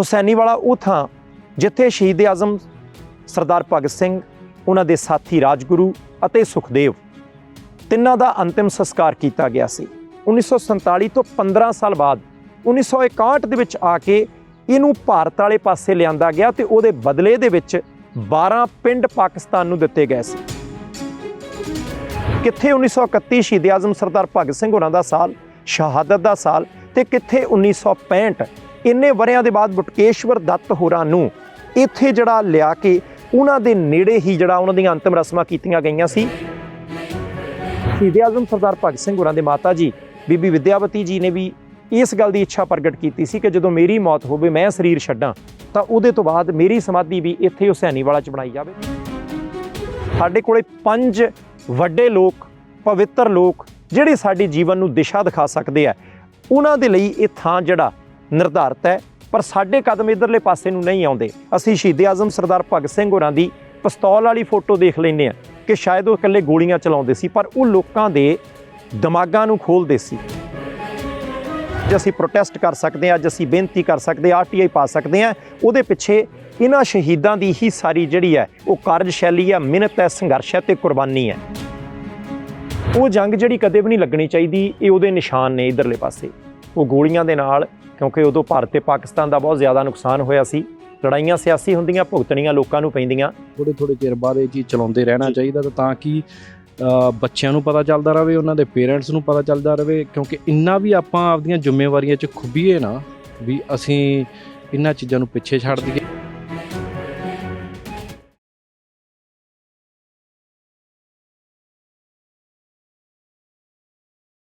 ਹੁਸੈਨੀ ਵਾਲਾ ਉਹ ਥਾਂ ਜਿੱਥੇ ਸ਼ਹੀਦ ਆਜ਼ਮ ਸਰਦਾਰ ਭਗਤ ਸਿੰਘ, ਉਹਨਾਂ ਦੇ ਸਾਥੀ ਰਾਜਗੁਰੂ ਅਤੇ ਸੁਖਦੇਵ ਤਿੰਨਾਂ ਦਾ ਅੰਤਿਮ ਸੰਸਕਾਰ ਕੀਤਾ ਗਿਆ ਸੀ। 1947 ਤੋਂ 15 ਸਾਲ ਬਾਅਦ 1961 ਦੇ ਵਿੱਚ ਆ ਕੇ ਇਹਨੂੰ ਭਾਰਤ ਵਾਲੇ ਪਾਸੇ ਲਿਆਂਦਾ ਗਿਆ ਤੇ ਉਹਦੇ ਬਦਲੇ ਦੇ ਵਿੱਚ 12 ਪਿੰਡ ਪਾਕਿਸਤਾਨ ਨੂੰ ਦਿੱਤੇ ਗਏ ਸੀ। ਕਿੱਥੇ 1931 ਸ਼ਹੀਦ ਆਜ਼ਮ ਸਰਦਾਰ ਭਗਤ ਸਿੰਘ ਹੋਰਾਂ ਦਾ ਸਾਲ, ਸ਼ਹਾਦਤ ਦਾ ਸਾਲ ਤੇ ਕਿੱਥੇ 1965 ਇੰਨੇ ਵਰਿਆਂ ਦੇ ਬਾਅਦ ਬਟਕੇਸ਼ਵਰ ਦੱਤ ਹੋਰਾਂ ਨੂੰ ਇੱਥੇ ਜਿਹੜਾ ਲਿਆ ਕੇ ਉਹਨਾਂ ਦੇ ਨੇੜੇ ਹੀ ਜਿਹੜਾ ਉਹਨਾਂ ਦੀਆਂ ਅੰਤਮ ਰਸਮਾਂ ਕੀਤੀਆਂ ਗਈਆਂ ਸੀ। ਸ਼ਹੀਦ ਆਜ਼ਮ ਸਰਦਾਰ ਭਗਤ ਸਿੰਘ ਹੋਰਾਂ ਦੇ ਮਾਤਾ ਜੀ, ਬੀਬੀ ਵਿਦਿਆਵਤੀ ਜੀ ਨੇ ਵੀ ਇਸ ਗੱਲ ਦੀ ਇੱਛਾ ਪ੍ਰਗਟ ਕੀਤੀ ਸੀ ਕਿ ਜਦੋਂ ਮੇਰੀ ਮੌਤ ਹੋਵੇ, ਮੈਂ ਸਰੀਰ ਛੱਡਾਂ, ਤਾਂ ਉਹਦੇ ਤੋਂ ਬਾਅਦ ਮੇਰੀ ਸਮਾਧੀ ਵੀ ਇੱਥੇ ਹੁਸੈਨੀ ਵਾਲਾ ਚ ਬਣਾਈ ਜਾਵੇ। ਸਾਡੇ ਕੋਲੇ ਪੰਜ ਵੱਡੇ ਲੋਕ, ਪਵਿੱਤਰ ਲੋਕ, ਜਿਹੜੇ ਸਾਡੇ ਜੀਵਨ ਨੂੰ ਦਿਸ਼ਾ ਦਿਖਾ ਸਕਦੇ ਆ, ਉਹਨਾਂ ਦੇ ਲਈ ਇਹ ਥਾਂ ਜਿਹੜਾ ਨਿਰਧਾਰਤ ਹੈ, ਪਰ ਸਾਡੇ ਕਦਮ ਇਧਰਲੇ ਪਾਸੇ ਨੂੰ ਨਹੀਂ ਆਉਂਦੇ। ਅਸੀਂ ਸ਼ਹੀਦ ਆਜ਼ਮ ਸਰਦਾਰ ਭਗਤ ਸਿੰਘ ਹੋਰਾਂ ਦੀ ਪਿਸਤੌਲ ਵਾਲੀ ਫੋਟੋ ਦੇਖ ਲੈਂਦੇ ਆ ਕਿ ਸ਼ਾਇਦ ਉਹ ਇਕੱਲੇ ਗੋਲੀਆਂ ਚਲਾਉਂਦੇ ਸੀ, ਪਰ ਉਹ ਲੋਕਾਂ ਦੇ ਦਿਮਾਗਾਂ ਨੂੰ ਖੋਲਦੇ ਸੀ। ਜੇ ਅਸੀਂ ਪ੍ਰੋਟੈਸਟ ਕਰ ਸਕਦੇ ਹਾਂ, ਅੱਜ ਅਸੀਂ ਬੇਨਤੀ ਕਰ ਸਕਦੇ ਹਾਂ ਆਰਟੀਆਈ ਪਾ ਸਕਦੇ ਹਾਂ, ਉਹਦੇ ਪਿੱਛੇ ਇਹਨਾਂ ਸ਼ਹੀਦਾਂ ਦੀ ਹੀ ਸਾਰੀ ਜਿਹੜੀ ਹੈ, ਉਹ ਕਾਰਜਸ਼ੈਲੀ ਹੈ, ਮਿਹਨਤ ਹੈ, ਸੰਘਰਸ਼ ਹੈ ਤੇ ਕੁਰਬਾਨੀ ਹੈ। ਉਹ ਜੰਗ ਜਿਹੜੀ ਕਦੇ ਵੀ ਨਹੀਂ ਲੱਗਣੀ ਚਾਹੀਦੀ, ਇਹ ਉਹਦੇ ਨਿਸ਼ਾਨ ਨੇ ਇਧਰਲੇ ਪਾਸੇ। ਉਹ ਗੋਲੀਆਂ ਦੇ ਨਾਲ ਕਿਉਂਕਿ ਉਦੋਂ ਭਾਰਤ ਤੇ ਪਾਕਿਸਤਾਨ ਦਾ ਬਹੁਤ ਜ਼ਿਆਦਾ ਨੁਕਸਾਨ ਹੋਇਆ ਸੀ। ਲੜਾਈਆਂ ਸਿਆਸੀ ਹੁੰਦੀਆਂ ਭੁਗਤਣੀਆਂ ਲੋਕਾਂ ਨੂੰ ਪੈਂਦੀਆਂ। ਥੋੜੇ ਥੋੜੇ ਚਿਰ ਬਾਅਦ ਇਹ ਚੀਜ਼ ਚਲਾਉਂਦੇ ਰਹਿਣਾ ਚਾਹੀਦਾ ਤਾਂ ਕਿ ਬੱਚਿਆਂ ਨੂੰ ਪਤਾ ਚੱਲਦਾ ਰਹੇ ਉਹਨਾਂ ਦੇ ਪੇਰੈਂਟਸ ਨੂੰ ਪਤਾ ਚੱਲਦਾ ਰਹੇ ਕਿਉਂਕਿ ਇੰਨਾ ਵੀ ਆਪਾਂ ਆਪਦੀਆਂ ਜ਼ਿੰਮੇਵਾਰੀਆਂ 'ਚ ਖੁੱਬੀਏ ਨਾ ਵੀ ਅਸੀਂ ਇਹਨਾਂ ਚੀਜ਼ਾਂ ਨੂੰ ਪਿੱਛੇ ਛੱਡ ਦਈਏ।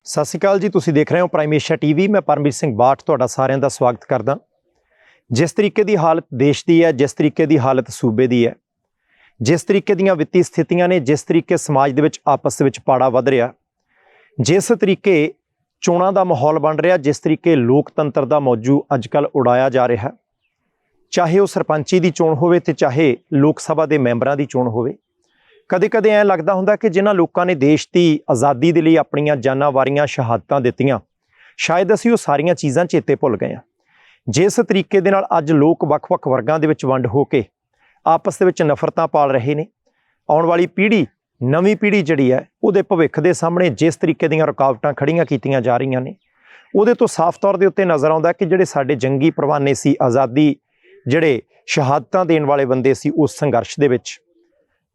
ਸਤਿ ਸ਼੍ਰੀ ਅਕਾਲ ਜੀ, ਤੁਸੀਂ ਦੇਖ ਰਹੇ ਹੋ ਪ੍ਰਾਈਮ ਏਸ਼ੀਆ ਟੀਵੀ ਮੈਂ ਪਰਮਜੀਤ ਸਿੰਘ ਬਾਠ, ਤੁਹਾਡਾ ਸਾਰਿਆਂ ਦਾ ਸਵਾਗਤ ਕਰਦਾ। ਜਿਸ ਤਰੀਕੇ ਦੀ ਹਾਲਤ ਦੇਸ਼ ਦੀ ਹੈ, ਜਿਸ ਤਰੀਕੇ ਦੀ ਹਾਲਤ ਸੂਬੇ ਦੀ ਹੈ, ਜਿਸ ਤਰੀਕੇ ਦੀਆਂ ਵਿੱਤੀ ਸਥਿਤੀਆਂ ਨੇ, ਜਿਸ ਤਰੀਕੇ ਸਮਾਜ ਦੇ ਵਿੱਚ ਆਪਸ ਵਿੱਚ ਪਾੜਾ ਵੱਧ ਰਿਹਾ, ਜਿਸ ਤਰੀਕੇ ਚੋਣਾਂ ਦਾ ਮਾਹੌਲ ਬਣ ਰਿਹਾ, ਜਿਸ ਤਰੀਕੇ ਲੋਕਤੰਤਰ ਦਾ ਮੌਜੂ ਅੱਜਕੱਲ ਉਡਾਇਆ ਜਾ ਰਿਹਾ, ਚਾਹੇ ਉਹ ਸਰਪੰਚੀ ਦੀ ਚੋਣ ਹੋਵੇ ਤੇ ਚਾਹੇ ਲੋਕ ਸਭਾ ਦੇ ਮੈਂਬਰਾਂ ਦੀ ਚੋਣ ਹੋਵੇ ਕਦੇ-ਕਦੇ ਐਂ ਲੱਗਦਾ ਹੁੰਦਾ ਕਿ ਜਿਨ੍ਹਾਂ ਲੋਕਾਂ ਨੇ ਦੇਸ਼ ਦੀ ਆਜ਼ਾਦੀ ਦੇ ਲਈ ਆਪਣੀਆਂ ਜਾਨਾਂ ਵਾਰੀਆਂ ਸ਼ਹਾਦਤਾਂ ਦਿੱਤੀਆਂ, ਸ਼ਾਇਦ ਅਸੀਂ ਉਹ ਸਾਰੀਆਂ ਚੀਜ਼ਾਂ ਚੇਤੇ ਭੁੱਲ ਗਏ ਹਾਂ। ਜਿਸ ਤਰੀਕੇ ਦੇ ਨਾਲ ਅੱਜ ਲੋਕ ਵੱਖ-ਵੱਖ ਵਰਗਾਂ ਦੇ ਵਿੱਚ ਵੰਡ ਹੋ ਕੇ ਆਪਸ ਦੇ ਵਿੱਚ ਨਫ਼ਰਤਾਂ ਪਾਲ ਰਹੇ ਨੇ, ਆਉਣ ਵਾਲੀ ਪੀੜ੍ਹੀ, ਨਵੀਂ ਪੀੜ੍ਹੀ ਜਿਹੜੀ ਹੈ, ਉਹਦੇ ਭਵਿੱਖ ਦੇ ਸਾਹਮਣੇ ਜਿਸ ਤਰੀਕੇ ਦੀਆਂ ਰੁਕਾਵਟਾਂ ਖੜੀਆਂ ਕੀਤੀਆਂ ਜਾ ਰਹੀਆਂ ਨੇ, ਉਹਦੇ ਤੋਂ ਸਾਫ਼ ਤੌਰ ਦੇ ਉੱਤੇ ਨਜ਼ਰ ਆਉਂਦਾ ਕਿ ਜਿਹੜੇ ਸਾਡੇ ਜੰਗੀ ਪ੍ਰਵਾਨੇ ਸੀ ਆਜ਼ਾਦੀ, ਜਿਹੜੇ ਸ਼ਹਾਦਤਾਂ ਦੇਣ ਵਾਲੇ ਬੰਦੇ ਸੀ ਉਸ ਸੰਘਰਸ਼ ਦੇ ਵਿੱਚ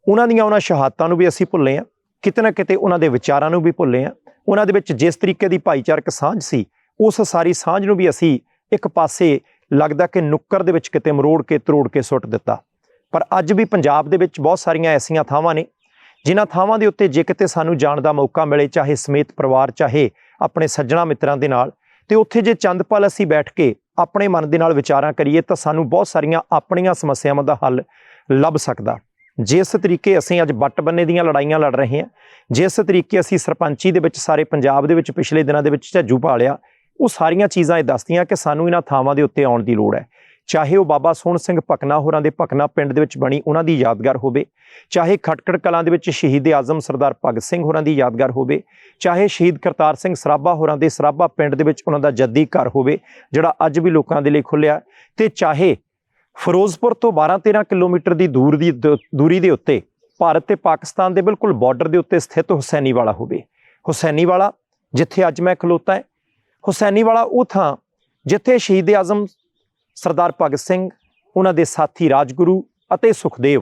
ਉਹਨਾਂ ਦੀਆਂ ਉਹਨਾਂ ਸ਼ਹਾਦਤਾਂ ਨੂੰ ਵੀ ਅਸੀਂ ਭੁੱਲੇ ਆ ਕਿਤੇ ਨਾ ਕਿਤੇ ਉਹਨਾਂ ਦੇ ਵਿਚਾਰਾਂ ਨੂੰ ਵੀ ਭੁੱਲੇ ਆ ਉਹਨਾਂ ਦੇ ਵਿੱਚ ਜਿਸ ਤਰੀਕੇ ਦੀ ਭਾਈਚਾਰਕ ਸਾਂਝ ਸੀ, ਉਸ ਸਾਰੀ ਸਾਂਝ ਨੂੰ ਵੀ ਅਸੀਂ ਇੱਕ ਪਾਸੇ ਲੱਗਦਾ ਕਿ ਨੁੱਕਰ ਦੇ ਵਿੱਚ ਕਿਤੇ ਮਰੋੜ ਕੇ, ਤਰੋੜ ਕੇ ਸੁੱਟ ਦਿੱਤਾ। ਪਰ ਅੱਜ ਵੀ ਪੰਜਾਬ ਦੇ ਵਿੱਚ ਬਹੁਤ ਸਾਰੀਆਂ ਐਸੀਆਂ ਥਾਵਾਂ ਨੇ, ਜਿਨ੍ਹਾਂ ਥਾਵਾਂ ਦੇ ਉੱਤੇ ਜੇ ਕਿਤੇ ਸਾਨੂੰ ਜਾਣ ਦਾ ਮੌਕਾ ਮਿਲੇ, ਚਾਹੇ ਸਮੇਤ ਪਰਿਵਾਰ, ਚਾਹੇ ਆਪਣੇ ਸੱਜਣਾ ਮਿੱਤਰਾਂ ਦੇ ਨਾਲ, ਤੇ ਉੱਥੇ ਜੇ ਚੰਦ ਪਲ ਅਸੀਂ ਬੈਠ ਕੇ ਆਪਣੇ ਮਨ ਦੇ ਨਾਲ ਵਿਚਾਰਾਂ ਕਰੀਏ, ਤਾਂ ਸਾਨੂੰ ਬਹੁਤ ਸਾਰੀਆਂ ਆਪਣੀਆਂ ਸਮੱਸਿਆਵਾਂ ਦਾ ਹੱਲ ਲੱਭ ਸਕਦਾ। ਜਿਸ ਤਰੀਕੇ ਅਸੀਂ ਅੱਜ ਬੱਟ ਬੰਨੇ ਦੀਆਂ ਲੜਾਈਆਂ ਲੜ ਰਹੇ ਹਾਂ, ਜਿਸ ਤਰੀਕੇ ਅਸੀਂ ਸਰਪੰਚੀ ਦੇ ਵਿੱਚ ਸਾਰੇ ਪੰਜਾਬ ਦੇ ਵਿੱਚ ਪਿਛਲੇ ਦਿਨਾਂ ਦੇ ਵਿੱਚ ਝੱਜੂ ਪਾ ਲਿਆ, ਉਹ ਸਾਰੀਆਂ ਚੀਜ਼ਾਂ ਇਹ ਦੱਸਦੀਆਂ ਕਿ ਸਾਨੂੰ ਇਹਨਾਂ ਥਾਵਾਂ ਦੇ ਉੱਤੇ ਆਉਣ ਦੀ ਲੋੜ ਹੈ। ਚਾਹੇ ਉਹ ਬਾਬਾ ਸੋਹਣ ਸਿੰਘ ਭਕਨਾ ਹੋਰਾਂ ਦੇ ਭਕਨਾ ਪਿੰਡ ਦੇ ਵਿੱਚ ਬਣੀ ਉਹਨਾਂ ਦੀ ਯਾਦਗਾਰ ਹੋਵੇ, ਚਾਹੇ ਖਟਕੜ ਕਲਾਂ ਦੇ ਵਿੱਚ ਸ਼ਹੀਦ ਆਜ਼ਮ ਸਰਦਾਰ ਭਗਤ ਸਿੰਘ ਹੋਰਾਂ ਦੀ ਯਾਦਗਾਰ ਹੋਵੇ, ਚਾਹੇ ਸ਼ਹੀਦ ਕਰਤਾਰ ਸਿੰਘ ਸਰਾਭਾ ਹੋਰਾਂ ਦੇ ਸਰਾਭਾ ਪਿੰਡ ਦੇ ਵਿੱਚ ਉਹਨਾਂ ਦਾ ਜੱਦੀ ਘਰ ਹੋਵੇ, ਜਿਹੜਾ ਅੱਜ ਵੀ ਲੋਕਾਂ ਦੇ ਲਈ ਖੁੱਲਿਆ ਤੇ ਚਾਹੇ ਫਿਰੋਜ਼ਪੁਰ ਤੋਂ 12-13 ਕਿਲੋਮੀਟਰ ਦੀ ਦੂਰ ਦੀ ਦ- ਦੂਰੀ ਦੇ ਉੱਤੇ ਭਾਰਤ ਤੇ ਪਾਕਿਸਤਾਨ ਦੇ ਬਿਲਕੁਲ ਬਾਰਡਰ ਦੇ ਉੱਤੇ ਸਥਿਤ ਹੁਸੈਨੀਵਾਲਾ ਹੋਵੇ। ਹੁਸੈਨੀਵਾਲਾ, ਜਿੱਥੇ ਅੱਜ ਮੈਂ ਖਲੋਤਾ ਹੈ, ਹੁਸੈਨੀਵਾਲਾ ਉਹ ਥਾਂ ਜਿੱਥੇ ਸ਼ਹੀਦ ਆਜ਼ਮ ਸਰਦਾਰ ਭਗਤ ਸਿੰਘ, ਉਹਨਾਂ ਦੇ ਸਾਥੀ ਰਾਜਗੁਰੂ ਅਤੇ ਸੁਖਦੇਵ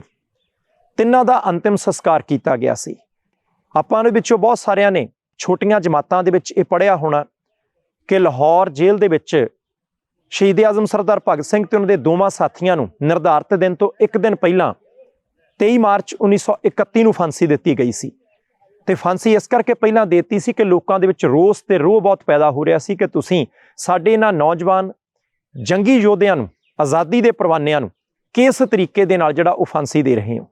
ਤਿੰਨਾਂ ਦਾ ਅੰਤਿਮ ਸੰਸਕਾਰ ਕੀਤਾ ਗਿਆ ਸੀ। ਆਪਾਂ ਦੇ ਵਿੱਚੋਂ ਬਹੁਤ ਸਾਰਿਆਂ ਨੇ ਛੋਟੀਆਂ ਜਮਾਤਾਂ ਦੇ ਵਿੱਚ ਇਹ ਪੜ੍ਹਿਆ ਹੋਣਾ ਕਿ ਲਾਹੌਰ ਜੇਲ੍ਹ ਦੇ ਵਿੱਚ ਸ਼ਹੀਦ ਆਜ਼ਮ ਸਰਦਾਰ ਭਗਤ ਸਿੰਘ ਤੇ ਉਹਨਾਂ ਦੇ ਦੋਵਾਂ ਸਾਥੀਆਂ ਨੂੰ ਨਿਰਧਾਰਤ ਦਿਨ ਤੋਂ ਇੱਕ ਦਿਨ ਪਹਿਲਾਂ 23 ਮਾਰਚ 1931 ਨੂੰ ਫਾਂਸੀ ਦਿੱਤੀ ਗਈ ਸੀ। ਤੇ ਫਾਂਸੀ ਇਸ ਕਰਕੇ ਪਹਿਲਾਂ ਦਿੱਤੀ ਸੀ ਕਿ ਲੋਕਾਂ ਦੇ ਵਿੱਚ ਰੋਸ ਤੇ ਰੋਹ ਬਹੁਤ ਪੈਦਾ ਹੋ ਰਿਹਾ ਸੀ ਕਿ ਤੁਸੀਂ ਸਾਡੇ ਇਹਨਾਂ ਨੌਜਵਾਨ ਜੰਗੀ ਯੋਧਿਆਂ ਨੂੰ, ਆਜ਼ਾਦੀ ਦੇ ਪਰਵਾਨਿਆਂ ਨੂੰ ਕਿਸ ਤਰੀਕੇ ਦੇ ਨਾਲ ਜਿਹੜਾ ਉਹ ਫਾਂਸੀ ਦੇ ਰਹੇ ਹੋ?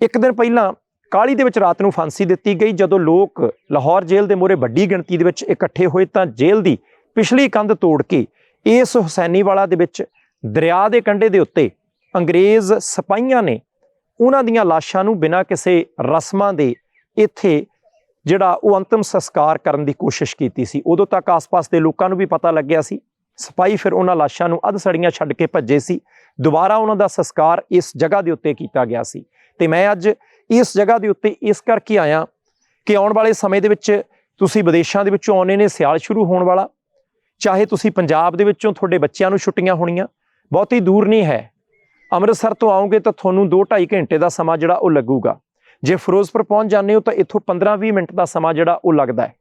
ਇੱਕ ਦਿਨ ਪਹਿਲਾਂ ਕਾਲੀ ਦੇ ਵਿੱਚ ਰਾਤ ਨੂੰ ਫਾਂਸੀ ਦਿੱਤੀ ਗਈ, ਜਦੋਂ ਲੋਕ ਲਾਹੌਰ ਜੇਲ੍ਹ ਦੇ ਮੂਹਰੇ ਵੱਡੀ ਗਿਣਤੀ ਦੇ ਵਿੱਚ ਇਕੱਠੇ ਹੋਏ ਤਾਂ ਜੇਲ੍ਹ ਦੀ ਪਿਛਲੀ ਕੰਧ ਤੋੜ ਕੇ ਇਸ ਹੁਸੈਨੀਵਾਲਾ ਦੇ ਵਿੱਚ ਦਰਿਆ ਦੇ ਕੰਢੇ ਦੇ ਉੱਤੇ ਅੰਗਰੇਜ਼ ਸਿਪਾਹੀਆਂ ਨੇ ਉਹਨਾਂ ਦੀਆਂ ਲਾਸ਼ਾਂ ਨੂੰ ਬਿਨਾਂ ਕਿਸੇ ਰਸਮਾਂ ਦੇ ਇੱਥੇ ਜਿਹੜਾ ਉਹ ਅੰਤਮ ਸੰਸਕਾਰ ਕਰਨ ਦੀ ਕੋਸ਼ਿਸ਼ ਕੀਤੀ ਸੀ। ਉਦੋਂ ਤੱਕ ਆਸ-ਪਾਸ ਦੇ ਲੋਕਾਂ ਨੂੰ ਵੀ ਪਤਾ ਲੱਗਿਆ ਸੀ। ਸਿਪਾਹੀ ਫਿਰ ਉਹਨਾਂ ਲਾਸ਼ਾਂ ਨੂੰ ਅੱਧ ਸੜੀਆਂ ਛੱਡ ਕੇ ਭੱਜੇ ਸੀ। ਦੁਬਾਰਾ ਉਹਨਾਂ ਦਾ ਸੰਸਕਾਰ ਇਸ ਜਗ੍ਹਾ ਦੇ ਉੱਤੇ ਕੀਤਾ ਗਿਆ ਸੀ। ਤੇ ਮੈਂ ਅੱਜ ਇਸ ਜਗ੍ਹਾ ਦੇ ਉੱਤੇ ਇਸ ਕਰਕੇ ਆਇਆ ਕਿ ਆਉਣ ਵਾਲੇ ਸਮੇਂ ਦੇ ਵਿੱਚ ਤੁਸੀਂ ਵਿਦੇਸ਼ਾਂ ਦੇ ਵਿੱਚੋਂ ਆਉਣੇ ਨੇ, ਸਿਆਲ ਸ਼ੁਰੂ ਹੋਣ ਵਾਲਾ ਚਾਹੇ ਤੁਸੀਂ ਪੰਜਾਬ ਦੇ ਵਿੱਚੋਂ ਤੁਹਾਡੇ ਬੱਚਿਆਂ ਨੂੰ ਛੁੱਟੀਆਂ ਹੋਣੀਆਂ, ਬਹੁਤੀ ਦੂਰ ਨਹੀਂ ਹੈ। ਅੰਮ੍ਰਿਤਸਰ ਤੋਂ ਆਓਗੇ ਤਾਂ ਤੁਹਾਨੂੰ 2-2.5 ਘੰਟੇ ਦਾ ਸਮਾਂ ਜਿਹੜਾ ਉਹ ਲੱਗੂਗਾ। ਜੇ ਫਿਰੋਜ਼ਪੁਰ ਪਹੁੰਚ ਜਾਂਦੇ ਹੋ ਤਾਂ ਇੱਥੋਂ 15-20 ਮਿੰਟ ਦਾ ਸਮਾਂ ਜਿਹੜਾ ਉਹ ਲੱਗਦਾ ਹੈ।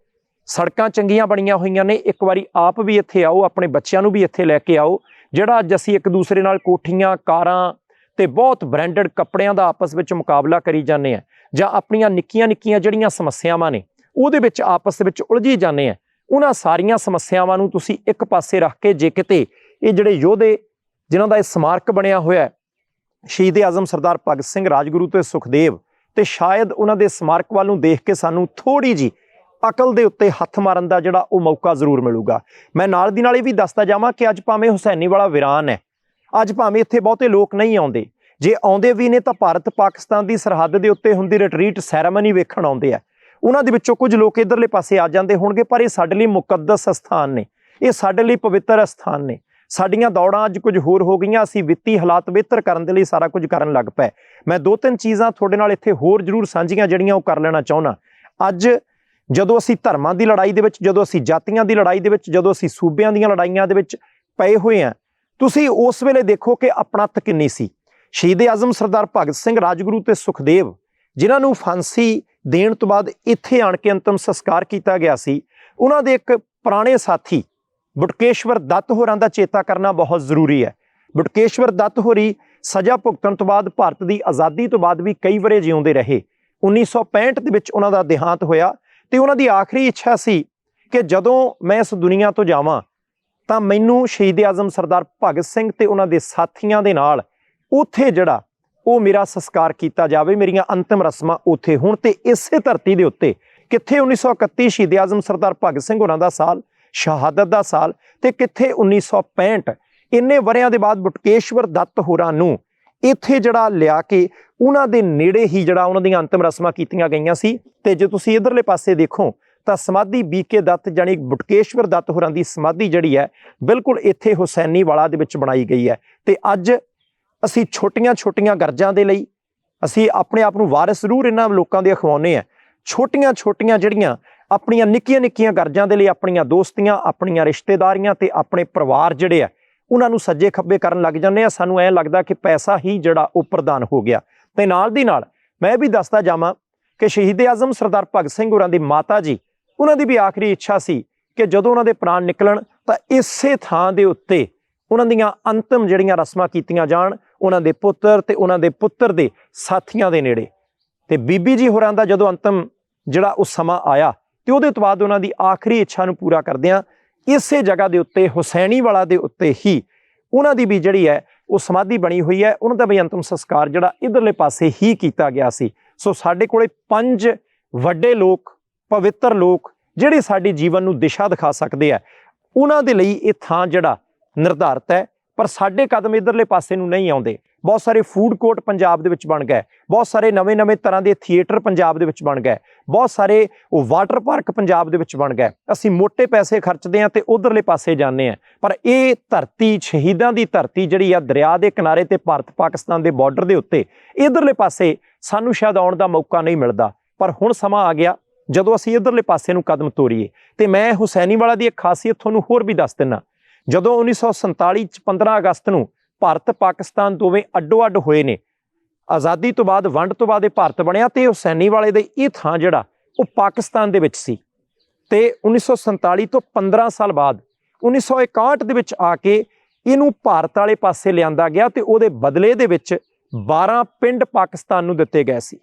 ਸੜਕਾਂ ਚੰਗੀਆਂ ਬਣੀਆਂ ਹੋਈਆਂ ਨੇ, ਇੱਕ ਵਾਰੀ ਆਪ ਵੀ ਇੱਥੇ ਆਓ, ਆਪਣੇ ਬੱਚਿਆਂ ਨੂੰ ਵੀ ਇੱਥੇ ਲੈ ਕੇ ਆਓ, ਜਿਹੜਾ ਅੱਜ ਅਸੀਂ ਇੱਕ ਦੂਸਰੇ ਨਾਲ ਕੋਠੀਆਂ, ਕਾਰਾਂ ਤੇ ਬਹੁਤ ਬ੍ਰਾਂਡਡ ਕੱਪੜਿਆਂ ਦਾ ਆਪਸ ਵਿੱਚ ਮੁਕਾਬਲਾ ਕਰੀ ਜਾਂਦੇ ਆ ਜਾਂ ਆਪਣੀਆਂ ਨਿੱਕੀਆਂ ਨਿੱਕੀਆਂ ਜਿਹੜੀਆਂ ਸਮੱਸਿਆਵਾਂ ਨੇ, ਉਹਦੇ ਵਿੱਚ ਆਪਸ ਵਿੱਚ ਉਲਝੀ ਜਾਂਦੇ ਆ ਉਹਨਾਂ ਸਾਰੀਆਂ ਸਮੱਸਿਆਵਾਂ ਨੂੰ ਤੁਸੀਂ ਇੱਕ ਪਾਸੇ ਰੱਖ ਕੇ ਜੇ ਕਿਤੇ ਇਹ ਜਿਹੜੇ ਯੋਧੇ ਜਿਨ੍ਹਾਂ ਦਾ ਇਹ ਸਮਾਰਕ ਬਣਿਆ ਹੋਇਆ ਹੈ, ਸ਼ਹੀਦ ਆਜ਼ਮ ਸਰਦਾਰ ਭਗਤ ਸਿੰਘ ਰਾਜਗੁਰੂ ਤੇ ਸੁਖਦੇਵ ਤੇ ਸ਼ਾਇਦ ਉਹਨਾਂ ਦੇ ਸਮਾਰਕ ਵੱਲ ਨੂੰ ਦੇਖ ਕੇ ਸਾਨੂੰ ਥੋੜੀ ਜੀ ਅਕਲ ਦੇ ਉੱਤੇ ਹੱਥ ਮਾਰਨ ਦਾ ਜਿਹੜਾ ਉਹ ਮੌਕਾ ਜ਼ਰੂਰ ਮਿਲੂਗਾ। ਮੈਂ ਨਾਲ ਦੀ ਨਾਲ ਇਹ ਵੀ ਦੱਸਦਾ ਜਾਵਾਂ ਕਿ ਅੱਜ ਭਾਵੇਂ ਹੁਸੈਨੀ ਵਾਲਾ ਵੀਰਾਨ ਹੈ, ਅੱਜ ਭਾਵੇਂ ਇੱਥੇ ਬਹੁਤੇ ਲੋਕ ਨਹੀਂ ਆਉਂਦੇ, ਜੇ ਆਉਂਦੇ ਵੀ ਨੇ ਤਾਂ ਭਾਰਤ ਪਾਕਿਸਤਾਨ ਦੀ ਸਰਹੱਦ ਦੇ ਉੱਤੇ ਹੁੰਦੀ ਰਿਟਰੀਟ ਸੈਰੇਮਨੀ ਵੇਖਣ ਆਉਂਦੇ ਆ। ਉਹਨਾਂ ਦੇ ਵਿੱਚੋਂ ਕੁਝ ਲੋਕ ਇਧਰਲੇ ਪਾਸੇ ਆ ਜਾਂਦੇ ਹੋਣਗੇ, ਪਰ ਇਹ ਸਾਡੇ ਲਈ ਮੁਕੱਦਸ ਸਥਾਨ ਨੇ। ਇਹ ਸਾਡੇ ਲਈ ਪਵਿੱਤਰ ਸਥਾਨ ਨੇ। ਸਾਡੀਆਂ ਦੌੜਾਂ ਅੱਜ ਕੁਝ ਹੋਰ ਹੋ ਗਈਆਂ, ਅਸੀਂ ਵਿੱਤੀ ਹਾਲਾਤ ਬਿਹਤਰ ਕਰਨ ਦੇ ਲਈ ਸਾਰਾ ਕੁਝ ਕਰਨ ਲੱਗ ਪਏ। ਮੈਂ ਦੋ ਤਿੰਨ ਚੀਜ਼ਾਂ ਤੁਹਾਡੇ ਨਾਲ ਇੱਥੇ ਹੋਰ ਜ਼ਰੂਰ ਸਾਂਝੀਆਂ ਜਿਹੜੀਆਂ ਉਹ ਕਰ ਲੈਣਾ ਚਾਹੁੰਦਾ। ਅੱਜ ਜਦੋਂ ਅਸੀਂ ਧਰਮਾਂ ਦੀ ਲੜਾਈ ਦੇ ਵਿੱਚ, ਜਦੋਂ ਅਸੀਂ ਜਾਤੀਆਂ ਦੀ ਲੜਾਈ ਦੇ ਵਿੱਚ, ਜਦੋਂ ਅਸੀਂ ਸੂਬਿਆਂ ਦੀਆਂ ਲੜਾਈਆਂ ਦੇ ਵਿੱਚ ਪਏ ਹੋਏ ਆ ਤੁਸੀਂ ਉਸ ਵੇਲੇ ਦੇਖੋ ਕਿ ਆਪਣਤ ਕਿੰਨੀ ਸੀ। ਸ਼ਹੀਦ ਆਜ਼ਮ ਸਰਦਾਰ ਭਗਤ ਸਿੰਘ ਰਾਜਗੁਰੂ ਤੇ ਸੁਖਦੇਵ, ਜਿਨ੍ਹਾਂ ਨੂੰ ਫਾਂਸੀ ਦੇਣ ਤੋਂ ਬਾਅਦ ਇੱਥੇ ਆਣ ਕੇ ਅੰਤਮ ਸੰਸਕਾਰ ਕੀਤਾ ਗਿਆ ਸੀ। ਉਹਨਾਂ ਦੇ ਇੱਕ ਪੁਰਾਣੇ ਸਾਥੀ, ਬਟਕੇਸ਼ਵਰ ਦੱਤ ਹੋਰਾਂ ਦਾ ਚੇਤਾ ਕਰਨਾ ਬਹੁਤ ਜ਼ਰੂਰੀ ਹੈ। ਬਟਕੇਸ਼ਵਰ ਦੱਤ ਹੋਰੀ ਸਜ਼ਾ ਭੁਗਤਣ ਤੋਂ ਬਾਅਦ ਭਾਰਤ ਦੀ ਆਜ਼ਾਦੀ ਤੋਂ ਬਾਅਦ ਵੀ ਕਈ ਵਰੇ ਜਿਉਂਦੇ ਰਹੇ। 1965 ਦੇ ਵਿੱਚ ਉਹਨਾਂ ਦਾ ਦੇਹਾਂਤ ਹੋਇਆ ਤੇ ਉਹਨਾਂ ਦੀ ਆਖਰੀ ਇੱਛਾ ਸੀ ਕਿ ਜਦੋਂ ਮੈਂ ਇਸ ਦੁਨੀਆ ਤੋਂ ਜਾਵਾਂ, ਤਾਂ ਮੈਨੂੰ ਸ਼ਹੀਦ ਆਜ਼ਮ ਸਰਦਾਰ ਭਗਤ ਸਿੰਘ ਤੇ ਉਹਨਾਂ ਦੇ ਸਾਥੀਆਂ ਦੇ ਨਾਲ ਉੱਥੇ ਜਿਹੜਾ ਉਹ ਮੇਰਾ ਸੰਸਕਾਰ ਕੀਤਾ ਜਾਵੇ, ਮੇਰੀਆਂ ਅੰਤਿਮ ਰਸਮਾਂ ਉੱਥੇ ਹੋਣ ਤੇ ਇਸੇ ਧਰਤੀ ਦੇ ਉੱਤੇ। ਕਿੱਥੇ 1931 ਸ਼ਹੀਦ ਆਜ਼ਮ ਸਰਦਾਰ ਭਗਤ ਸਿੰਘ ਹੋਰਾਂ ਦਾ ਸਾਲ, ਸ਼ਹਾਦਤ ਦਾ ਸਾਲ ਤੇ ਕਿੱਥੇ 1965 ਇੰਨੇ ਵਰਿਆਂ ਦੇ ਬਾਅਦ ਬਟਕੇਸ਼ਵਰ ਦੱਤ ਹੋਰਾਂ ਨੂੰ ਇੱਥੇ ਜਿਹੜਾ ਲਿਆ ਕੇ ਉਹਨਾਂ ਦੇ ਨੇੜੇ ਹੀ ਜਿਹੜਾ ਉਹਨਾਂ ਦੀਆਂ ਅੰਤਿਮ ਰਸਮਾਂ ਕੀਤੀਆਂ ਗਈਆਂ ਸੀ। ਤੇ ਜੇ ਤੁਸੀਂ ਇਧਰਲੇ ਪਾਸੇ ਦੇਖੋ, ਤਾਂ ਸਮਾਧੀ ਬੀਕੇ ਦੱਤ ਜਾਨੀ ਬਟਕੇਸ਼ਵਰ ਦੱਤ ਹੋਰਾਂ ਦੀ ਸਮਾਧੀ ਜਿਹੜੀ ਹੈ, ਬਿਲਕੁਲ ਇੱਥੇ ਹੁਸੈਨੀ ਵਾਲਾ ਦੇ ਵਿੱਚ ਬਣਾਈ ਗਈ ਹੈ। ਤੇ ਅੱਜ ਅਸੀਂ ਛੋਟੀਆਂ-ਛੋਟੀਆਂ ਗਰਜਾਂ ਦੇ ਲਈ ਅਸੀਂ ਆਪਣੇ ਆਪ ਨੂੰ ਵਾਰਿਸ ਜ਼ਰੂਰ ਇਹਨਾਂ ਲੋਕਾਂ ਦੇ ਅਖਵਾਉਨੇ ਆ ਛੋਟੀਆਂ-ਛੋਟੀਆਂ ਜਿਹੜੀਆਂ ਆਪਣੀਆਂ ਨਿੱਕੀਆਂ-ਨਿੱਕੀਆਂ ਗਰਜਾਂ ਦੇ ਲਈ ਆਪਣੀਆਂ ਦੋਸਤੀਆਂ, ਆਪਣੀਆਂ ਰਿਸ਼ਤੇਦਾਰੀਆਂ ਤੇ ਆਪਣੇ ਪਰਿਵਾਰ ਜਿਹੜੇ ਆ, ਉਹਨਾਂ ਨੂੰ ਸੱਜੇ ਖੱਬੇ ਕਰਨ ਲੱਗ ਜਾਂਦੇ ਆ ਸਾਨੂੰ ਐ ਲੱਗਦਾ ਕਿ ਪੈਸਾ ਹੀ ਜਿਹੜਾ ਉਹ ਪ੍ਰਦਾਨ ਹੋ ਗਿਆ। ਤੇ ਨਾਲ ਦੀ ਨਾਲ ਮੈਂ ਵੀ ਦੱਸਦਾ ਜਾਵਾਂ ਕਿ ਸ਼ਹੀਦ ਆਜ਼ਮ ਸਰਦਾਰ ਭਗਤ ਸਿੰਘ ਹੋਰਾਂ ਦੀ ਮਾਤਾ ਜੀ, ਉਹਨਾਂ ਦੀ ਵੀ ਆਖਰੀ ਇੱਛਾ ਸੀ ਕਿ ਜਦੋਂ ਉਹਨਾਂ ਦੇ ਪ੍ਰਾਣ ਨਿਕਲਣ ਤਾਂ ਇਸੇ ਥਾਂ ਦੇ ਉੱਤੇ ਉਹਨਾਂ ਦੀਆਂ ਅੰਤਮ ਜਿਹੜੀਆਂ ਰਸਮਾਂ ਕੀਤੀਆਂ ਜਾਣ। ਉਹਨਾਂ ਦੇ ਪੁੱਤਰ ਤੇ ਉਹਨਾਂ ਦੇ ਪੁੱਤਰ ਦੇ ਸਾਥੀਆਂ ਦੇ ਨੇੜੇ। ਤੇ ਬੀਬੀ ਜੀ ਹੋਰਾਂ ਦਾ ਜਦੋਂ ਅੰਤਮ ਜਿਹੜਾ ਉਹ ਸਮਾਂ ਆਇਆ, ਤੇ ਉਹਦੇ ਤੋਂ ਬਾਅਦ ਉਹਨਾਂ ਦੀ ਆਖਰੀ ਇੱਛਾ ਨੂੰ ਪੂਰਾ ਕਰਦਿਆਂ ਇਸੇ ਜਗ੍ਹਾ ਦੇ ਉੱਤੇ ਹੁਸੈਣੀ ਵਾਲਾ ਦੇ ਉੱਤੇ ਹੀ ਉਹਨਾਂ ਦੀ ਵੀ ਜਿਹੜੀ ਹੈ, ਉਹ ਸਮਾਧੀ ਬਣੀ ਹੋਈ ਹੈ। ਉਹਨਾਂ ਦਾ ਵੀ ਅੰਤਮ ਸੰਸਕਾਰ ਜਿਹੜਾ ਇਧਰਲੇ ਪਾਸੇ ਹੀ ਕੀਤਾ ਗਿਆ ਸੀ। ਸੋ ਸਾਡੇ ਕੋਲੇ ਪੰਜ ਵੱਡੇ ਲੋਕ, ਪਵਿੱਤਰ ਲੋਕ ਜਿਹੜੇ ਸਾਡੇ ਜੀਵਨ ਨੂੰ ਦਿਸ਼ਾ ਦਿਖਾ ਸਕਦੇ ਆ। ਉਹਨਾਂ ਦੇ ਲਈ ਇਹ ਥਾਂ ਜਿਹੜਾ ਨਿਰਧਾਰਤ ਹੈ। ਪਰ ਸਾਡੇ ਕਦਮ ਇਧਰਲੇ ਪਾਸੇ ਨੂੰ ਨਹੀਂ ਆਉਂਦੇ। ਬਹੁਤ ਸਾਰੇ ਫੂਡ ਕੋਰਟ ਪੰਜਾਬ ਦੇ ਵਿੱਚ ਬਣ ਗਏ। ਬਹੁਤ ਸਾਰੇ ਨਵੇਂ-ਨਵੇਂ ਤਰ੍ਹਾਂ ਦੇ ਥੀਏਟਰ ਪੰਜਾਬ ਦੇ ਵਿੱਚ ਬਣ ਗਏ। ਬਹੁਤ ਸਾਰੇ ਵਾਟਰ ਪਾਰਕ ਪੰਜਾਬ ਦੇ ਵਿੱਚ ਬਣ ਗਏ। ਅਸੀਂ ਮੋٹے ਪੈਸੇ ਖਰਚਦੇ ਹਾਂ ਤੇ ਉਧਰਲੇ ਪਾਸੇ ਜਾਂਦੇ ਹਾਂ। ਪਰ ਇਹ ਧਰਤੀ, ਸ਼ਹੀਦਾਂ ਦੀ ਧਰਤੀ ਜਿਹੜੀ ਆ ਦਰਿਆ ਦੇ ਕਿਨਾਰੇ ਤੇ ਭਾਰਤ ਪਾਕਿਸਤਾਨ ਦੇ ਬਾਰਡਰ ਦੇ ਉੱਤੇ, ਇਧਰਲੇ ਪਾਸੇ ਸਾਨੂੰ ਸ਼ਾਇਦ ਆਉਣ ਦਾ ਮੌਕਾ ਨਹੀਂ ਮਿਲਦਾ। ਪਰ ਹੁਣ ਸਮਾਂ ਆ ਗਿਆ, ਜਦੋਂ ਅਸੀਂ ਇਧਰਲੇ ਪਾਸੇ ਨੂੰ ਕਦਮ ਤੋਰੀਏ। ਤੇ ਮੈਂ ਹੁਸੈਨੀਵਾਲਾ ਦੀ ਇੱਕ ਖਾਸੀਅਤ ਤੁਹਾਨੂੰ ਹੋਰ ਵੀ ਦੱਸ ਦਿੰਨਾ ਜਦੋਂ 1947 ਚ 15 ਅਗਸਤ ਨੂੰ ਭਾਰਤ ਪਾਕਿਸਤਾਨ ਦੋਵੇਂ ਅੱਡੋ-ਅੱਡ ਹੋਏ ਨੇ, ਆਜ਼ਾਦੀ ਤੋਂ ਬਾਅਦ ਵੰਡ ਤੋਂ ਬਾਅਦ ਇਹ ਭਾਰਤ ਬਣਿਆ ਤੇ ਹੁਸੈਨੀ ਵਾਲੇ ਦੇ ਇਹ ਥਾਂ ਜਿਹੜਾ ਉਹ ਪਾਕਿਸਤਾਨ ਦੇ ਵਿੱਚ ਸੀ। ਤੇ 1947 ਤੋਂ 15 ਸਾਲ ਬਾਅਦ 1961 ਦੇ ਵਿੱਚ ਆ ਕੇ ਇਹਨੂੰ ਭਾਰਤ ਵਾਲੇ ਪਾਸੇ ਲਿਆਂਦਾ ਗਿਆ ਤੇ ਉਹਦੇ ਬਦਲੇ ਦੇ ਵਿੱਚ 12 ਪਿੰਡ ਪਾਕਿਸਤਾਨ ਨੂੰ ਦਿੱਤੇ ਗਏ ਸੀ।